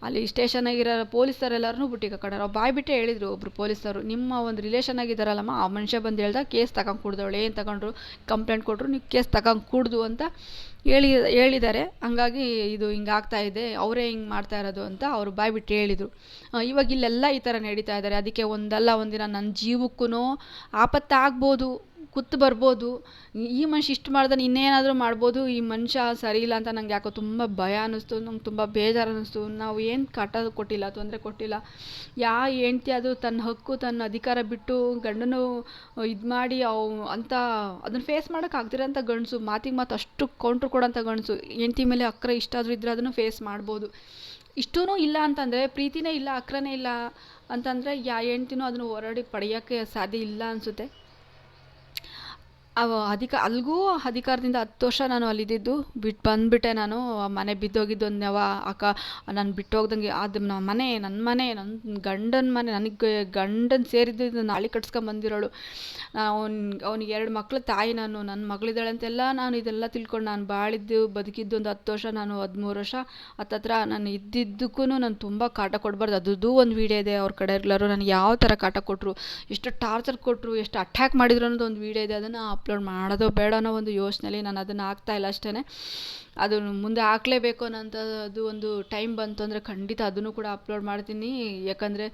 ಅಲ್ಲಿ ಸ್ಟೇಷನಾಗಿರೋ ಪೊಲೀಸರೆಲ್ಲರೂ ಬುಟ್ಟಿಗೆ ಹಾಕೊಂಡವ್ರು. ಬಾಯ್ ಬಿಟ್ಟೆ ಹೇಳಿದರು ಒಬ್ಬರು ಪೊಲೀಸರು, ನಿಮ್ಮ ಒಂದು ರಿಲೇಷನ್ ಆಗಿದ್ದಾರಲ್ಲಮ್ಮ ಆ ಮನುಷ್ಯ ಬಂದು ಹೇಳ್ದ ಕೇಸ್ ತಗೊಂಡು ಕುಡ್ದವಳು ಏನು ತಗೊಂಡ್ರು. ಕಂಪ್ಲೇಂಟ್ ಕೊಟ್ಟರು ನೀವು ಕೇಸ್ ತಗೊಂಡು ಕುಡ್ದು ಅಂತ ಹೇಳಿ, ಹೇಳಿದ್ದಾರೆ. ಹಂಗಾಗಿ ಇದು ಹಿಂಗೆ ಆಗ್ತಾ ಇದೆ. ಅವರೇ ಹಿಂಗೆ ಮಾಡ್ತಾ ಇರೋದು ಅಂತ ಅವರು ಬಾಯ್ ಬಿಟ್ಟು ಹೇಳಿದರು ಇವಾಗ ಇಲ್ಲೆಲ್ಲ ಈ ಥರ ನಡೀತಾ ಇದ್ದಾರೆ. ಅದಕ್ಕೆ ಒಂದಲ್ಲ ಒಂದಿನ ನನ್ನ ಜೀವಕ್ಕೂ ಆಪತ್ತಾಗ್ಬೋದು. ಕುತ್ತು ಬರ್ಬೋದು. ಈ ಮನುಷ್ಯ ಇಷ್ಟು ಮಾಡ್ದಾನೆ, ಇನ್ನೇನಾದರೂ ಮಾಡ್ಬೋದು. ಈ ಮನುಷ್ಯ ಸರಿ ಇಲ್ಲ ಅಂತ ನಂಗೆ ಯಾಕೋ ತುಂಬ ಭಯ ಅನ್ನಿಸ್ತು, ನಂಗೆ ತುಂಬ ಬೇಜಾರು ಅನ್ನಿಸ್ತು. ನಾವು ಏನು ಕಾಟ ಕೊಟ್ಟಿಲ್ಲ, ತೊಂದರೆ ಕೊಟ್ಟಿಲ್ಲ. ಯಾ ಹೆಂಡ್ತಿ ಅದು ತನ್ನ ಹಕ್ಕು, ತನ್ನ ಅಧಿಕಾರ ಬಿಟ್ಟು ಗಂಡನು ಇದು ಮಾಡಿ ಅವು ಅಂತ ಅದನ್ನು ಫೇಸ್ ಮಾಡೋಕೆ ಆಗ್ತಿರೋಂಥ ಗಂಡಸು, ಮಾತಿಗೆ ಮಾತು ಅಷ್ಟು ಕೌಂಟ್ರ್ ಕೊಡೋಂಥ ಗಂಡಸು, ಹೆಂಡ್ತಿ ಮೇಲೆ ಅಕ್ರ ಇಷ್ಟ ಆದರೂ ಇದ್ದರೆ ಅದನ್ನು ಫೇಸ್ ಮಾಡ್ಬೋದು. ಇಷ್ಟೂ ಇಲ್ಲ ಅಂತಂದರೆ, ಪ್ರೀತಿನೇ ಇಲ್ಲ, ಅಕ್ರನೇ ಇಲ್ಲ ಅಂತಂದರೆ ಯಾ ಹೆಂಡ್ತಿನೂ ಅದನ್ನು ಹೋರಾಡಿ ಪಡೆಯೋಕ್ಕೆ ಸಾಧ್ಯ ಇಲ್ಲ ಅನಿಸುತ್ತೆ. ಅವ ಅಧಿಕ ಅಲ್ಲಿಗೂ ಅಧಿಕಾರದಿಂದ ಹತ್ತು ವರ್ಷ ನಾನು ಅಲ್ಲಿದ್ದಿದ್ದು. ಬಿಟ್ಟು ಬಂದುಬಿಟ್ಟೆ ನಾನು ಮನೆ ಬಿದ್ದೋಗಿದ್ದು ಒಂದು ನೆವ ಅಕ್ಕ, ನಾನು ಬಿಟ್ಟು ಹೋಗ್ದಂಗೆ ಅದು ನಮ್ಮ ಮನೆ ನನ್ನ ಮನೆ ನನ್ನ ಗಂಡನ ಮನೆ, ನನಗೆ ಗಂಡನ ಸೇರಿದ್ದು ನಾಳೆ ಕಟ್ಸ್ಕೊಂಬಂದಿರೋಳು ಅವ್ನು, ಅವ್ನಿಗೆ ಎರಡು ಮಕ್ಳು, ತಾಯಿ ನಾನು ನನ್ನ ಮಗಳಿದ್ದಾಳೆ ಅಂತೆಲ್ಲ ನಾನು ಇದೆಲ್ಲ ತಿಳ್ಕೊಂಡು ನಾನು ಬಾಳಿದ್ದು, ಬದುಕಿದ್ದು ಒಂದು ಹತ್ತು ವರ್ಷ, ನಾನು ಹದಿಮೂರು ವರ್ಷ. ಹತ್ತತ್ರ ನಾನು ಇದ್ದಿದ್ದಕ್ಕೂ ನಾನು ತುಂಬ ಕಾಟ ಕೊಡಬಾರ್ದು. ಅದ್ರದ್ದು ಒಂದು ವೀಡಿಯೋ ಇದೆ, ಅವ್ರ ಕಡೆ ಎಲ್ಲರೂ ನನಗೆ ಯಾವ ಥರ ಕಾಟ ಕೊಟ್ಟರು ಎಷ್ಟು ಟಾರ್ಚರ್ ಕೊಟ್ಟರು ಎಷ್ಟು ಅಟ್ಯಾಕ್ ಮಾಡಿದ್ರು ಅನ್ನೋದು ಒಂದು ವೀಡಿಯೋ ಇದೆ. ಅದನ್ನು ಅಪ್ಲೋಡ್ ಮಾಡೋದೋ ಬೇಡ ಅನ್ನೋ ಒಂದು ಯೋಚನೆಯಲ್ಲಿ ನಾನು ಅದನ್ನು ಹಾಕ್ತಾಯಿಲ್ಲ ಅಷ್ಟೇ ಅದು ಮುಂದೆ ಹಾಕ್ಲೇಬೇಕು ಅನ್ನೋಂಥದ್ದು ಒಂದು ಟೈಮ್ ಬಂತು ಅಂದರೆ ಖಂಡಿತ ಅದನ್ನು ಕೂಡ ಅಪ್ಲೋಡ್ ಮಾಡ್ತೀನಿ. ಯಾಕಂದರೆ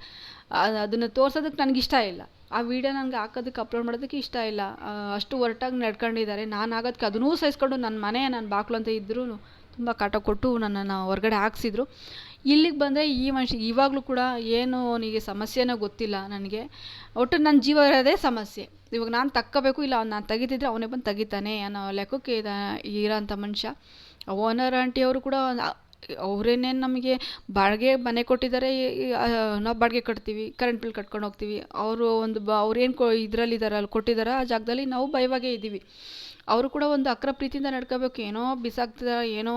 ಅದನ್ನು ತೋರ್ಸೋದಕ್ಕೆ ಇಷ್ಟ ಇಲ್ಲ. ಆ ವಿಡಿಯೋ ನನಗೆ ಹಾಕೋದಕ್ಕೆ ಅಪ್ಲೋಡ್ ಮಾಡೋದಕ್ಕೆ ಇಷ್ಟ ಇಲ್ಲ. ಅಷ್ಟು ಒರಟಾಗಿ ನಡ್ಕೊಂಡಿದ್ದಾರೆ. ನಾನು ಆಗೋದಕ್ಕೆ ಅದನ್ನೂ ಸಹಿಸ್ಕೊಂಡು ನನ್ನ ಮನೆ ನನ್ನ ಬಾಕ್ಲು ಅಂತ ಇದ್ದರೂ ತುಂಬ ಕಾಟ ಕೊಟ್ಟು ನನ್ನನ್ನು ಹೊರಗಡೆ ಹಾಕ್ಸಿದ್ರು. ಇಲ್ಲಿಗೆ ಬಂದರೆ ಈ ಮನುಷ್ಯ, ಇವಾಗಲೂ ಕೂಡ ಏನು ಅವನಿಗೆ ಸಮಸ್ಯೆನೋ ಗೊತ್ತಿಲ್ಲ ನನಗೆ. ಒಟ್ಟು ನನ್ನ ಜೀವ ಇರೋದೇ ಸಮಸ್ಯೆ. ಇವಾಗ ನಾನು ತಕ್ಕೋಬೇಕು, ಇಲ್ಲ ನಾನು ತೆಗಿತಿದ್ರೆ ಅವನೇ ಬಂದು ತೆಗಿತಾನೆ ಅನ್ನೋ ಲೆಕ್ಕಕ್ಕೆ ಇದ, ಇರೋಂಥ ಮನುಷ್ಯ. ಓನರ್ ಆಂಟಿಯವರು ಕೂಡ ಅವರೇನೇನು ನಮಗೆ ಬಾಡಿಗೆ ಮನೆ ಕೊಟ್ಟಿದ್ದಾರೆ ನಾವು ಬಾಡಿಗೆ ಕಟ್ತೀವಿ ಕರೆಂಟ್ ಬಿಲ್ ಕಟ್ಕೊಂಡು ಹೋಗ್ತೀವಿ. ಅವರು ಒಂದು ಬ ಅವ್ರೇನು ಕೊ ಇದರಲ್ಲಿದ್ದಾರೆ ಅಲ್ಲಿ ಕೊಟ್ಟಿದ್ದಾರೆ ಆ ಜಾಗದಲ್ಲಿ ನಾವು ಭಯವಾಗೇ ಇದ್ದೀವಿ ಅವರು ಕೂಡ ಒಂದು ಅಕ್ರ ಪ್ರೀತಿಯಿಂದ ನಡ್ಕೋಬೇಕು. ಏನೋ ಬಿಸಾಕ್ತಿದ್ದಾರೆ ಏನೋ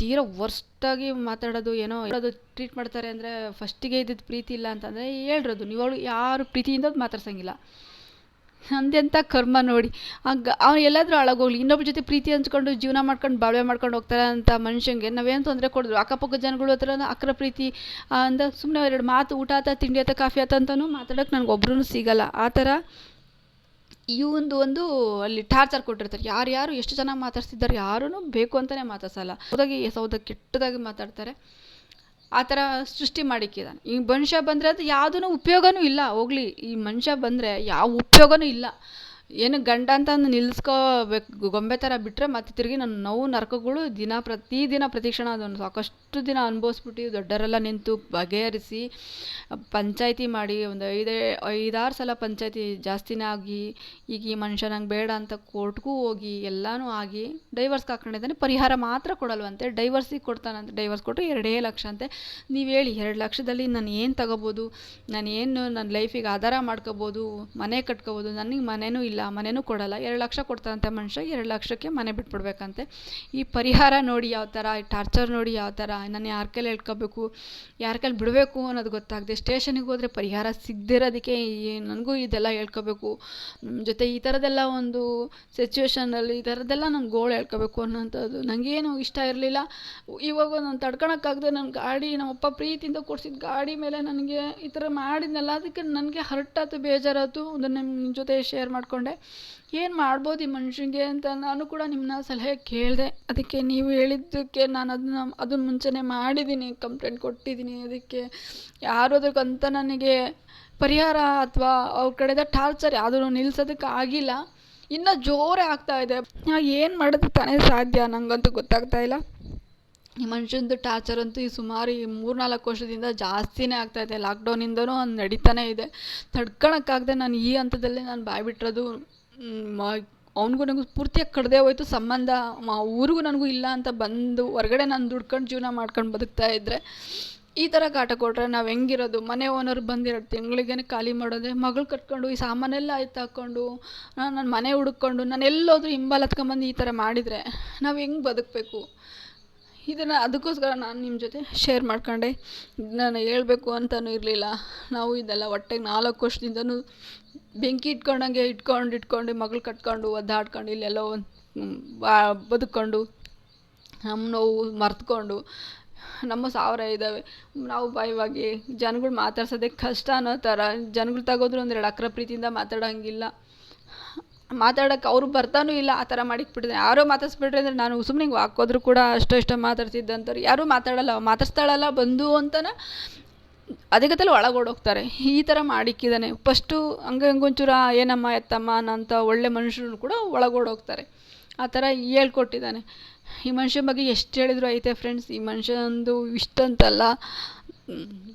ತೀರಾ ವರ್ಸ್ಟಾಗಿ ಮಾತಾಡೋದು ಏನೋ ಹೇಳೋದು ಟ್ರೀಟ್ ಮಾಡ್ತಾರೆ ಅಂದರೆ ಫಸ್ಟಿಗೆ ಇದ್ದಿದ್ದು ಪ್ರೀತಿ ಇಲ್ಲ ಅಂತಂದರೆ ಹೇಳಿರೋದು. ನೀವು ಯಾರು ಪ್ರೀತಿಯಿಂದ ಮಾತಾಡ್ಸಂಗಿಲ್ಲ. ಅಂದೆಂಥ ಕರ್ಮ ನೋಡಿ. ಹಂಗ ಅವ್ನು ಎಲ್ಲಾದರೂ ಹಾಳಾಗೋಗ್ಲಿ. ಇನ್ನೊಬ್ಬರ ಜೊತೆ ಪ್ರೀತಿ ಹಂಚ್ಕೊಂಡು ಜೀವನ ಮಾಡ್ಕೊಂಡು ಬಾಳ್ವೆ ಮಾಡ್ಕೊಂಡು ಹೋಗ್ತಾರೆ ಅಂತ ಮನುಷ್ಯಂಗೆ ನಾವೇನು ತೊಂದರೆ ಕೊಡಿದ್ರು ಅಕ್ಕಪಕ್ಕ ಜನಗಳು ಹತ್ರ ಅಕ್ರ ಪ್ರೀತಿ ಅಂದ ಸುಮ್ಮನೆ ಎರಡು ಮಾತು ಊಟ ಆತ, ತಿಂಡಿ ಆತ, ಕಾಫಿ ಆತ ಅಂತಲೂ ಮಾತಾಡೋಕೆ ನನಗೆ ಒಬ್ರೂ ಸಿಗಲ್ಲ. ಆ ಥರ ಇವಂದು ಒಂದು ಅಲ್ಲಿ ಟಾರ್ಚರ್ ಕೊಟ್ಟಿರ್ತಾರೆ. ಯಾರು ಯಾರು ಎಷ್ಟು ಜನ ಮಾತಾಡ್ಸಿದ್ದಾರೆ ಯಾರೂ ಬೇಕು ಅಂತಲೇ ಮಾತಾಡ್ಸಲ್ಲ. ಹೋದಾಗಿ ಸೌದ ಕೆಟ್ಟದಾಗಿ ಮಾತಾಡ್ತಾರೆ. ಆ ಥರ ಸೃಷ್ಟಿ ಮಾಡಿಕ್ಕಿದ್ದಾನೆ ಈ ಮನುಷ್ಯ ಬಂದರೆ ಅದು ಯಾವುದೂ ಉಪಯೋಗವೂ ಇಲ್ಲ. ಹೋಗಲಿ, ಈ ಮನುಷ್ಯ ಬಂದರೆ ಯಾವ ಉಪಯೋಗವೂ ಇಲ್ಲ. ಏನು ಗಂಡ ಅಂತ ನಿಲ್ಲಿಸ್ಕೋಬೇಕು ಗೊಂಬೆ ಥರ ಬಿಟ್ಟರೆ ಮತ್ತೆ ತಿರುಗಿ ನನ್ನ ನೋವು, ನರಕಗಳು ದಿನ ಪ್ರತಿದಿನ ಪ್ರತಿಕ್ಷಣ ಪ್ರತಿ ಕ್ಷಣ ಅದನ್ನು ಸಾಕಷ್ಟು. ದಿನ ಅನುಭವಿಸ್ಬಿಟ್ಟು ದೊಡ್ಡರೆಲ್ಲ ನಿಂತು ಬಗೆಹರಿಸಿ, ಪಂಚಾಯಿತಿ ಮಾಡಿ, ಒಂದು ಐದೇ, ಐದಾರು ಸಲ ಪಂಚಾಯಿತಿ ಜಾಸ್ತಿನೇ ಆಗಿ, ಈಗ ಈ ಮನುಷ್ಯ ನಂಗೆ ಬೇಡ ಅಂತ ಕೋರ್ಟ್ಗೂ ಹೋಗಿ ಎಲ್ಲನೂ ಆಗಿ ಡೈವರ್ಸ್ಗೆ ಹಾಕೊಂಡಿದ್ದಾನೆ ಪರಿಹಾರ ಮಾತ್ರ ಕೊಡಲ್ವಂತೆ. ಡೈವರ್ಸಿಗೆ ಕೊಡ್ತಾನಂತೆ ಡೈವರ್ಸ್ ಕೊಟ್ಟು ಎರಡೇ ಲಕ್ಷ ಅಂತೆ. ನೀವು ಹೇಳಿ, ಎರಡು ಲಕ್ಷದಲ್ಲಿ ನಾನು ಏನು ತಗೋಬೋದು? ನಾನು ಏನು ನನ್ನ ಲೈಫಿಗೆ ಆಧಾರ ಮಾಡ್ಕೋಬೋದು? ಮನೆ ಕಟ್ಕೋಬೋದು? ನನಗೆ ಮನೆಯೂ ಇಲ್ಲ ಮನೆಯೂ ಕೊಡಲ್ಲ. ಎರಡು ಲಕ್ಷ ಕೊಡ್ತಾನಂತೆ ಮನುಷ್ಯ, ಎರಡು ಲಕ್ಷಕ್ಕೆ ಮನೆ ಬಿಟ್ಬಿಡ್ಬೇಕಂತೆ. ಈ ಪರಿಹಾರ ನೋಡಿ ಯಾವ ಥರ ಈ ಟಾರ್ಚರ್ ನೋಡಿ ಯಾವ ಥರ ನಾನು ಯಾರ ಕೈಲಿ ಹೇಳ್ಕೋಬೇಕು, ಯಾರ ಕೈಲಿ ಬಿಡಬೇಕು ಅನ್ನೋದು ಗೊತ್ತಾಗದೆ. ಸ್ಟೇಷನಿಗೆ ಹೋದರೆ ಪರಿಹಾರ ಸಿಗದಿರೋದಕ್ಕೆ ನನಗೂ ಇದೆಲ್ಲ ಹೇಳ್ಕೋಬೇಕು. ಜೊತೆ ಈ ಥರದ್ದೆಲ್ಲ ಒಂದು ಸಿಚುವೇಶನಲ್ಲಿ ಈ ಥರದ್ದೆಲ್ಲ ನಾನು ಗೋಳು ಹೇಳ್ಕೋಬೇಕು ಅನ್ನೋಂಥದ್ದು ನನಗೇನು ಇಷ್ಟ ಇರಲಿಲ್ಲ. ಇವಾಗ ನಾನು ತಡ್ಕೊಳಕ್ಕಾಗದೆ ನನ್ನ ಗಾಡಿ ನಮ್ಮಪ್ಪ ಪ್ರೀತಿಯಿಂದ ಕೊಡಿಸಿದ ಗಾಡಿ ಮೇಲೆ ನನಗೆ ಈ ಥರ ಮಾಡಿದ್ನಲ್ಲ, ಅದಕ್ಕೆ ನನಗೆ ಹರ್ಟ್ ಹರ್ಟಾಯ್ತು ಬೇಜಾರಾಯ್ತು. ಅದನ್ನು ನಿಮ್ಮ ಜೊತೆ ಶೇರ್ ಮಾಡಿಕೊಂಡೆ. ಏನು ಮಾಡ್ಬೋದು ಈ ಮನುಷ್ಯನಿಗೆ ಅಂತ ನಾನು ಕೂಡ ನಿಮ್ಮನ್ನ ಸಲಹೆ ಕೇಳಿದೆ. ಅದಕ್ಕೆ ನೀವು ಹೇಳಿದ್ದಕ್ಕೆ ನಾನು ಅದನ್ನ ಅದನ್ನ ಮುಂಚೆನೇ ಮಾಡಿದ್ದೀನಿ ಕಂಪ್ಲೇಂಟ್ ಕೊಟ್ಟಿದ್ದೀನಿ. ಅದಕ್ಕೆ ಯಾರು ಅದಕ್ಕಂತ ನನಗೆ ಪರಿಹಾರ ಅಥವಾ ಅವ್ರ ಕಡೆದ ಟಾರ್ಚರ್ ಯಾವುದೂ ನಿಲ್ಸೋದಕ್ಕೆ ಆಗಿಲ್ಲ. ಇನ್ನೂ ಜೋರೇ ಆಗ್ತಾ ಇದೆ. ನಾ ಏನು ಮಾಡೋದು ತಾನೇ ಸಾಧ್ಯ ನನಗಂತೂ ಗೊತ್ತಾಗ್ತಾ ಇಲ್ಲ. ಈ ಮನುಷ್ಯಂದು ಟಾರ್ಚರ್ ಅಂತೂ ಈ ಸುಮಾರು ಈ ಮೂರು ನಾಲ್ಕು ವರ್ಷದಿಂದ ಜಾಸ್ತಿನೇ ಆಗ್ತಾಯಿದೆ ಲಾಕ್ಡೌನಿಂದನೂ ಒಂದು ನಡೀತಾನೇ ಇದೆ. ತಡ್ಕೊಳಕ್ಕಾಗದೆ ನಾನು ಈ ಹಂತದಲ್ಲೇ ನಾನು ಬಾಯಿ ಬಿಟ್ಟಿರೋದು ಅವ್ನಿಗೂ ನನಗೂ ಪೂರ್ತಿಯಾಗಿ ಕಡ್ದೇ ಹೋಯ್ತು. ಸಂಬಂಧ ಊರಿಗೂ ನನಗೂ ಇಲ್ಲ ಅಂತ ಬಂದು ಹೊರ್ಗಡೆ ನಾನು ದುಡ್ಕೊಂಡು ಜೀವನ ಮಾಡ್ಕೊಂಡು ಬದುಕ್ತಾ ಇದ್ದರೆ ಈ ಥರ ಕಾಟ ಕೊಟ್ಟರೆ ನಾವು ಹೆಂಗಿರೋದು? ಮನೆ ಓನರ್ ಬಂದಿರೋದು ಎರಡು ತಿಂಗಳಿಗೇನೆ ಖಾಲಿ ಮಾಡೋದೆ, ಮಗಳು ಕಟ್ಕೊಂಡು ಈ ಸಾಮಾನೆಲ್ಲ ಆಯ್ತು ಹಾಕ್ಕೊಂಡು ನನ್ನ ಮನೆ ಹುಡುಕ್ಕೊಂಡು, ನಾನು ಎಲ್ಲೋದ್ರೂ ಹಿಂಬಾಲ್ ಹತ್ಕೊಂಬಂದು ಈ ಥರ ಮಾಡಿದರೆ ನಾವು ಹೆಂಗೆ ಬದುಕಬೇಕು? ಇದನ್ನು ಅದಕ್ಕೋಸ್ಕರ ನಾನು ನಿಮ್ಮ ಜೊತೆ ಶೇರ್ ಮಾಡ್ಕೊಂಡೆ. ನಾನು ಹೇಳಬೇಕು ಅಂತಲೂ ಇರಲಿಲ್ಲ. ನಾವು ಇದೆಲ್ಲ ಹೊಟ್ಟೆಗೆ ನಾಲ್ಕು ವರ್ಷದಿಂದನೂ ಬೆಂಕಿ ಇಟ್ಕೊಂಡಂಗೆ ಇಟ್ಕೊಂಡು ಇಟ್ಕೊಂಡು ಮಗಳು ಕಟ್ಕೊಂಡು ಒದ್ದಾಡ್ಕೊಂಡು ಇಲ್ಲೆಲ್ಲೋ ಒಂದು ಬಾ, ಬದುಕ್ಕೊಂಡು ನಮ್ಮ ನೋವು ಮರೆತ್ಕೊಂಡು ನಮ್ಮ ಸಾವಿರ ಇದ್ದಾವೆ. ನಾವು ಬಾಯಿವಾಗಿ ಜನಗಳು ಮಾತಾಡ್ಸೋದೇ ಕಷ್ಟ ಅನ್ನೋ ಥರ. ಜನಗಳು ತಗೋದ್ರು ಒಂದೆರಡು ಅಕ್ರ ಪ್ರೀತಿಯಿಂದ ಮಾತಾಡೋಂಗಿಲ್ಲ. ಮಾತಾಡೋಕೆ ಅವರು ಬರ್ತಾನೂ ಇಲ್ಲ, ಆ ಥರ ಮಾಡಿಕ್ಬಿಟ್ಟಿದ್ದಾರೆ ಯಾರೋ ಮಾತಾಡ್ಸ್ಬಿಟ್ರೆ ಅಂದರೆ ನಾನು ಸುಮ್ಮನೆ ಹಿಂಗೆ ಹಾಕೋದ್ರು ಕೂಡ ಅಷ್ಟೋ ಇಷ್ಟು ಮಾತಾಡ್ತಿದ್ದಂಥವ್ರು ಯಾರೂ ಮಾತಾಡಲ್ಲ, ಮಾತಾಡ್ಸ್ತಾಳಲ್ಲ, ಬಂದು ಅಂತನ ಅದಕ್ಕತ್ತಲ್ಲಿ ಒಳಗೋಡೋಗ್ತಾರೆ. ಈ ಥರ ಮಾಡಿಕ್ಕಿದ್ದಾನೆ. ಫಸ್ಟು ಹಂಗೆ ಹಂಗೊಂಚೂರ, ಏನಮ್ಮ ಎತ್ತಮ್ಮ ಅನ್ನೋಂಥ ಒಳ್ಳೆ ಮನುಷ್ಯರು ಕೂಡ ಒಳಗೋಡೋಗ್ತಾರೆ. ಆ ಥರ ಹೇಳ್ಕೊಟ್ಟಿದ್ದಾನೆ. ಈ ಮನುಷ್ಯನ ಬಗ್ಗೆ ಎಷ್ಟು ಹೇಳಿದ್ರು ಐತೆ ಫ್ರೆಂಡ್ಸ್. ಈ ಮನುಷ್ಯನೊಂದು ಇಷ್ಟಂತಲ್ಲ,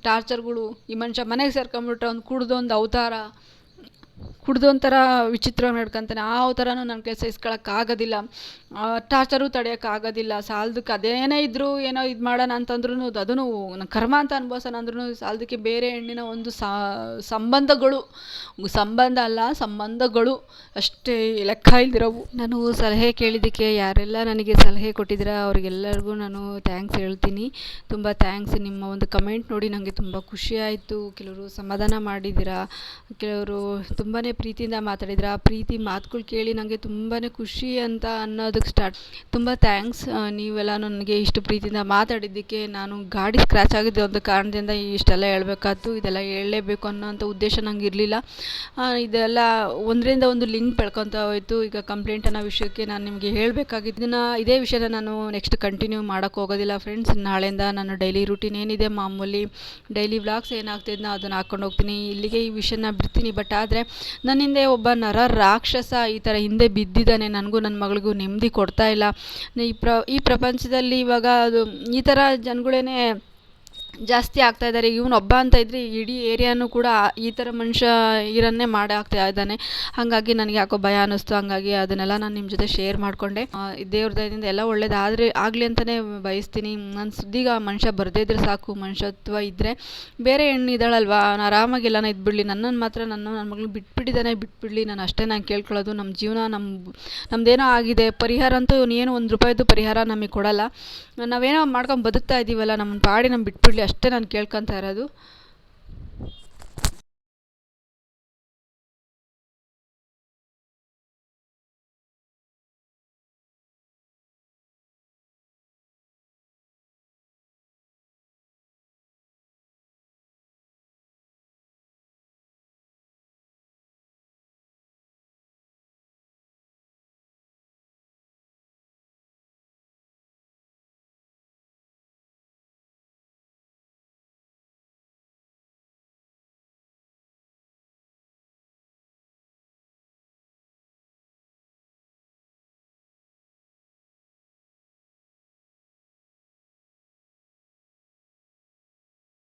ಟಾರ್ಚರ್ಗಳು, ಈ ಮನುಷ್ಯ ಮನೆಗೆ ಸೇರ್ಕೊಂಬಿಟ್ರೆ ಒಂದು ಕುಡ್ದು ಒಂದು ಅವತಾರ ಕುಡ್ದು ಒಂಥರ ವಿಚಿತ್ರವಾಗಿ ನಡ್ಕೊಂತಾನೆ. ಆ ಥರನೂ ನನ್ನ ಕೈ ಸಹಿಸ್ಕೊಳಕ್ಕಾಗೋದಿಲ್ಲ ಟಾರ್ಚರು ತಡೆಯೋಕ್ಕಾಗೋದಿಲ್ಲ. ಸಾಲದಕ್ಕೆ ಅದೇನೇ ಇದ್ದರೂ ಏನೋ ಇದು ಮಾಡೋಣ ಅಂತಂದ್ರೂ ಅದೂ ಕರ್ಮ ಅಂತ ಅನುಭವಿಸೋಣ ಅಂದ್ರೂ ಸಾಲದಕ್ಕೆ ಬೇರೆ ಹೆಣ್ಣಿನ ಒಂದು ಸಂಬಂಧಗಳು, ಸಂಬಂಧ ಅಲ್ಲ, ಸಂಬಂಧಗಳು ಅಷ್ಟೇ ಲೆಕ್ಕ ಇಲ್ದಿರೋವು. ನಾನು ಸಲಹೆ ಕೇಳಿದ್ದಕ್ಕೆ ಯಾರೆಲ್ಲ ನನಗೆ ಸಲಹೆ ಕೊಟ್ಟಿದ್ದೀರ ಅವ್ರಿಗೆಲ್ಲರಿಗೂ ನಾನು ಥ್ಯಾಂಕ್ಸ್ ಹೇಳ್ತೀನಿ. ತುಂಬ ಥ್ಯಾಂಕ್ಸ್ ನಿಮ್ಮ ಒಂದು ಕಮೆಂಟ್ ನೋಡಿ ನನಗೆ ತುಂಬ ಖುಷಿ ಆಯಿತು. ಕೆಲವರು ಸಮಾಧಾನ ಮಾಡಿದ್ದೀರಾ? ಕೆಲವರು ತುಂಬಾ ಪ್ರೀತಿಯಿಂದ ಮಾತಾಡಿದ್ರು. ಆ ಪ್ರೀತಿ ಮಾತುಗಳು ಕೇಳಿ ನನಗೆ ತುಂಬಾ ಖುಷಿ ಅಂತ ಅನ್ನೋದಕ್ಕೆ ಸ್ಟಾರ್ಟ್ ತುಂಬ ಥ್ಯಾಂಕ್ಸ್ ನೀವೆಲ್ಲ ನನಗೆ ಇಷ್ಟು ಪ್ರೀತಿಯಿಂದ ಮಾತಾಡಿದ್ದಕ್ಕೆ. ನಾನು ಗಾಡಿ ಸ್ಕ್ರ್ಯಾಚ್ ಆಗಿದ್ದ ಒಂದು ಕಾರಣದಿಂದ ಇಷ್ಟೆಲ್ಲ ಹೇಳ್ಬೇಕಾಯ್ತು. ಇದೆಲ್ಲ ಹೇಳಲೇಬೇಕು ಅನ್ನೋಂಥ ಉದ್ದೇಶ ನಂಗೆ ಇರಲಿಲ್ಲ. ಇದೆಲ್ಲ ಒಂದರಿಂದ ಒಂದು ಲಿಂಕ್ ಬೆಳ್ಕೊತಾ ಹೋಯಿತು. ಈಗ ಕಂಪ್ಲೇಂಟ್ ಅನ್ನೋ ವಿಷಯಕ್ಕೆ ನಾನು ನಿಮಗೆ ಹೇಳಬೇಕಾಗಿದ್ದನ್ನ ಇದೇ ವಿಷಯನ ನಾನು ನೆಕ್ಸ್ಟ್ ಕಂಟಿನ್ಯೂ ಮಾಡೋಕ್ಕೆ ಹೋಗೋದಿಲ್ಲ ಫ್ರೆಂಡ್ಸ್ ನಾಳೆಯಿಂದ ನಾನು ಡೈಲಿ ರೂಟೀನ್ ಏನಿದೆ ಮಾಮೂಲಿ ಡೈಲಿ ವ್ಲಾಗ್ಸ್ ಏನಾಗ್ತಿದ್ನೋ ಅದನ್ನು ಹಾಕ್ಕೊಂಡು ಹೋಗ್ತೀನಿ. ಇಲ್ಲಿಗೆ ಈ ವಿಷಯನ ಬಿಡ್ತೀನಿ. ಬಟ್ ಆದರೆ ನನ್ನ ಹಿಂದೆ ಒಬ್ಬ ನರ ರಾಕ್ಷಸ ಈ ಥರ ಹಿಂದೆ ಬಿದ್ದಿದ್ದಾನೆ. ನನಗೂ ನನ್ನ ಮಗಳಿಗೂ ನೆಮ್ಮದಿ ಕೊಡ್ತಾ ಇಲ್ಲ. ಈ ಪ್ರ, ಈ ಪ್ರಪಂಚದಲ್ಲಿ ಇವಾಗ ಅದು ಈ ಥರ ಜನಗಳೇ ಜಾಸ್ತಿ ಆಗ್ತಾ ಇದ್ದಾರೆ ಇವನೊಬ್ಬ ಅಂತ ಇದ್ದರೆ ಇಡೀ ಏರಿಯಾನು ಕೂಡ ಈ ಥರ ಮನುಷ್ಯ ಇರನ್ನೇ ಮಾಡಿ ಹಾಕ್ತಾ ಇದ್ದಾನೆ. ಹಾಗಾಗಿ ನನಗೆ ಯಾಕೋ ಭಯ ಅನ್ನಿಸ್ತು. ಹಾಗಾಗಿ ಅದನ್ನೆಲ್ಲ ನಾನು ನಿಮ್ಮ ಜೊತೆ ಶೇರ್ ಮಾಡಿಕೊಂಡೆ. ದೇವ್ರ ದಯದಿಂದ ಎಲ್ಲ ಒಳ್ಳೇದಾದರೆ ಆಗಲಿ ಅಂತಲೇ ಬಯಸ್ತೀನಿ. ನನ್ನ ಸುದ್ದಿಗೆ ಆ ಮನುಷ್ಯ ಬರದೇ ಇದ್ರೆ ಸಾಕು. ಮನುಷ್ಯತ್ವ ಇದ್ದರೆ ಬೇರೆ ಹೆಣ್ಣು ಇದ್ದಾಳಲ್ವಾ? ನಾನು ಆರಾಮಾಗಿ ಎಲ್ಲಾನ ಇದ್ಬಿಡಲಿ. ನನ್ನನ್ನು ಮಾತ್ರ ನನ್ನ ನನ್ನ ಮಗಳು ಬಿಟ್ಬಿಟ್ಟಿದ್ದಾನೆ. ಬಿಟ್ಬಿಡಲಿ. ನಾನು ಅಷ್ಟೇ ನಾನು ಕೇಳ್ಕೊಳ್ಳೋದು. ನಮ್ಮ ಜೀವನ ನಮ್ಮ ನಮ್ಮದೇನೋ ಆಗಿದೆ. ಪರಿಹಾರ ಅಂತೂ ಏನು ಒಂದು ರೂಪಾಯಿದು ಪರಿಹಾರ ನಮಗೆ ಕೊಡಲ್ಲ. ನಾವೇನೋ ಮಾಡ್ಕೊಂಡು ಬದುಕ್ತಾ ಇದ್ದೀವಲ್ಲ ನಮ್ಮ ಪಾಡಿ ನಮ್ಮ ಬಿಟ್ಬಿಡಲಿ. ಅಷ್ಟೇ ನಾನು ಕೇಳ್ಕೊತಾ ಇರೋದು.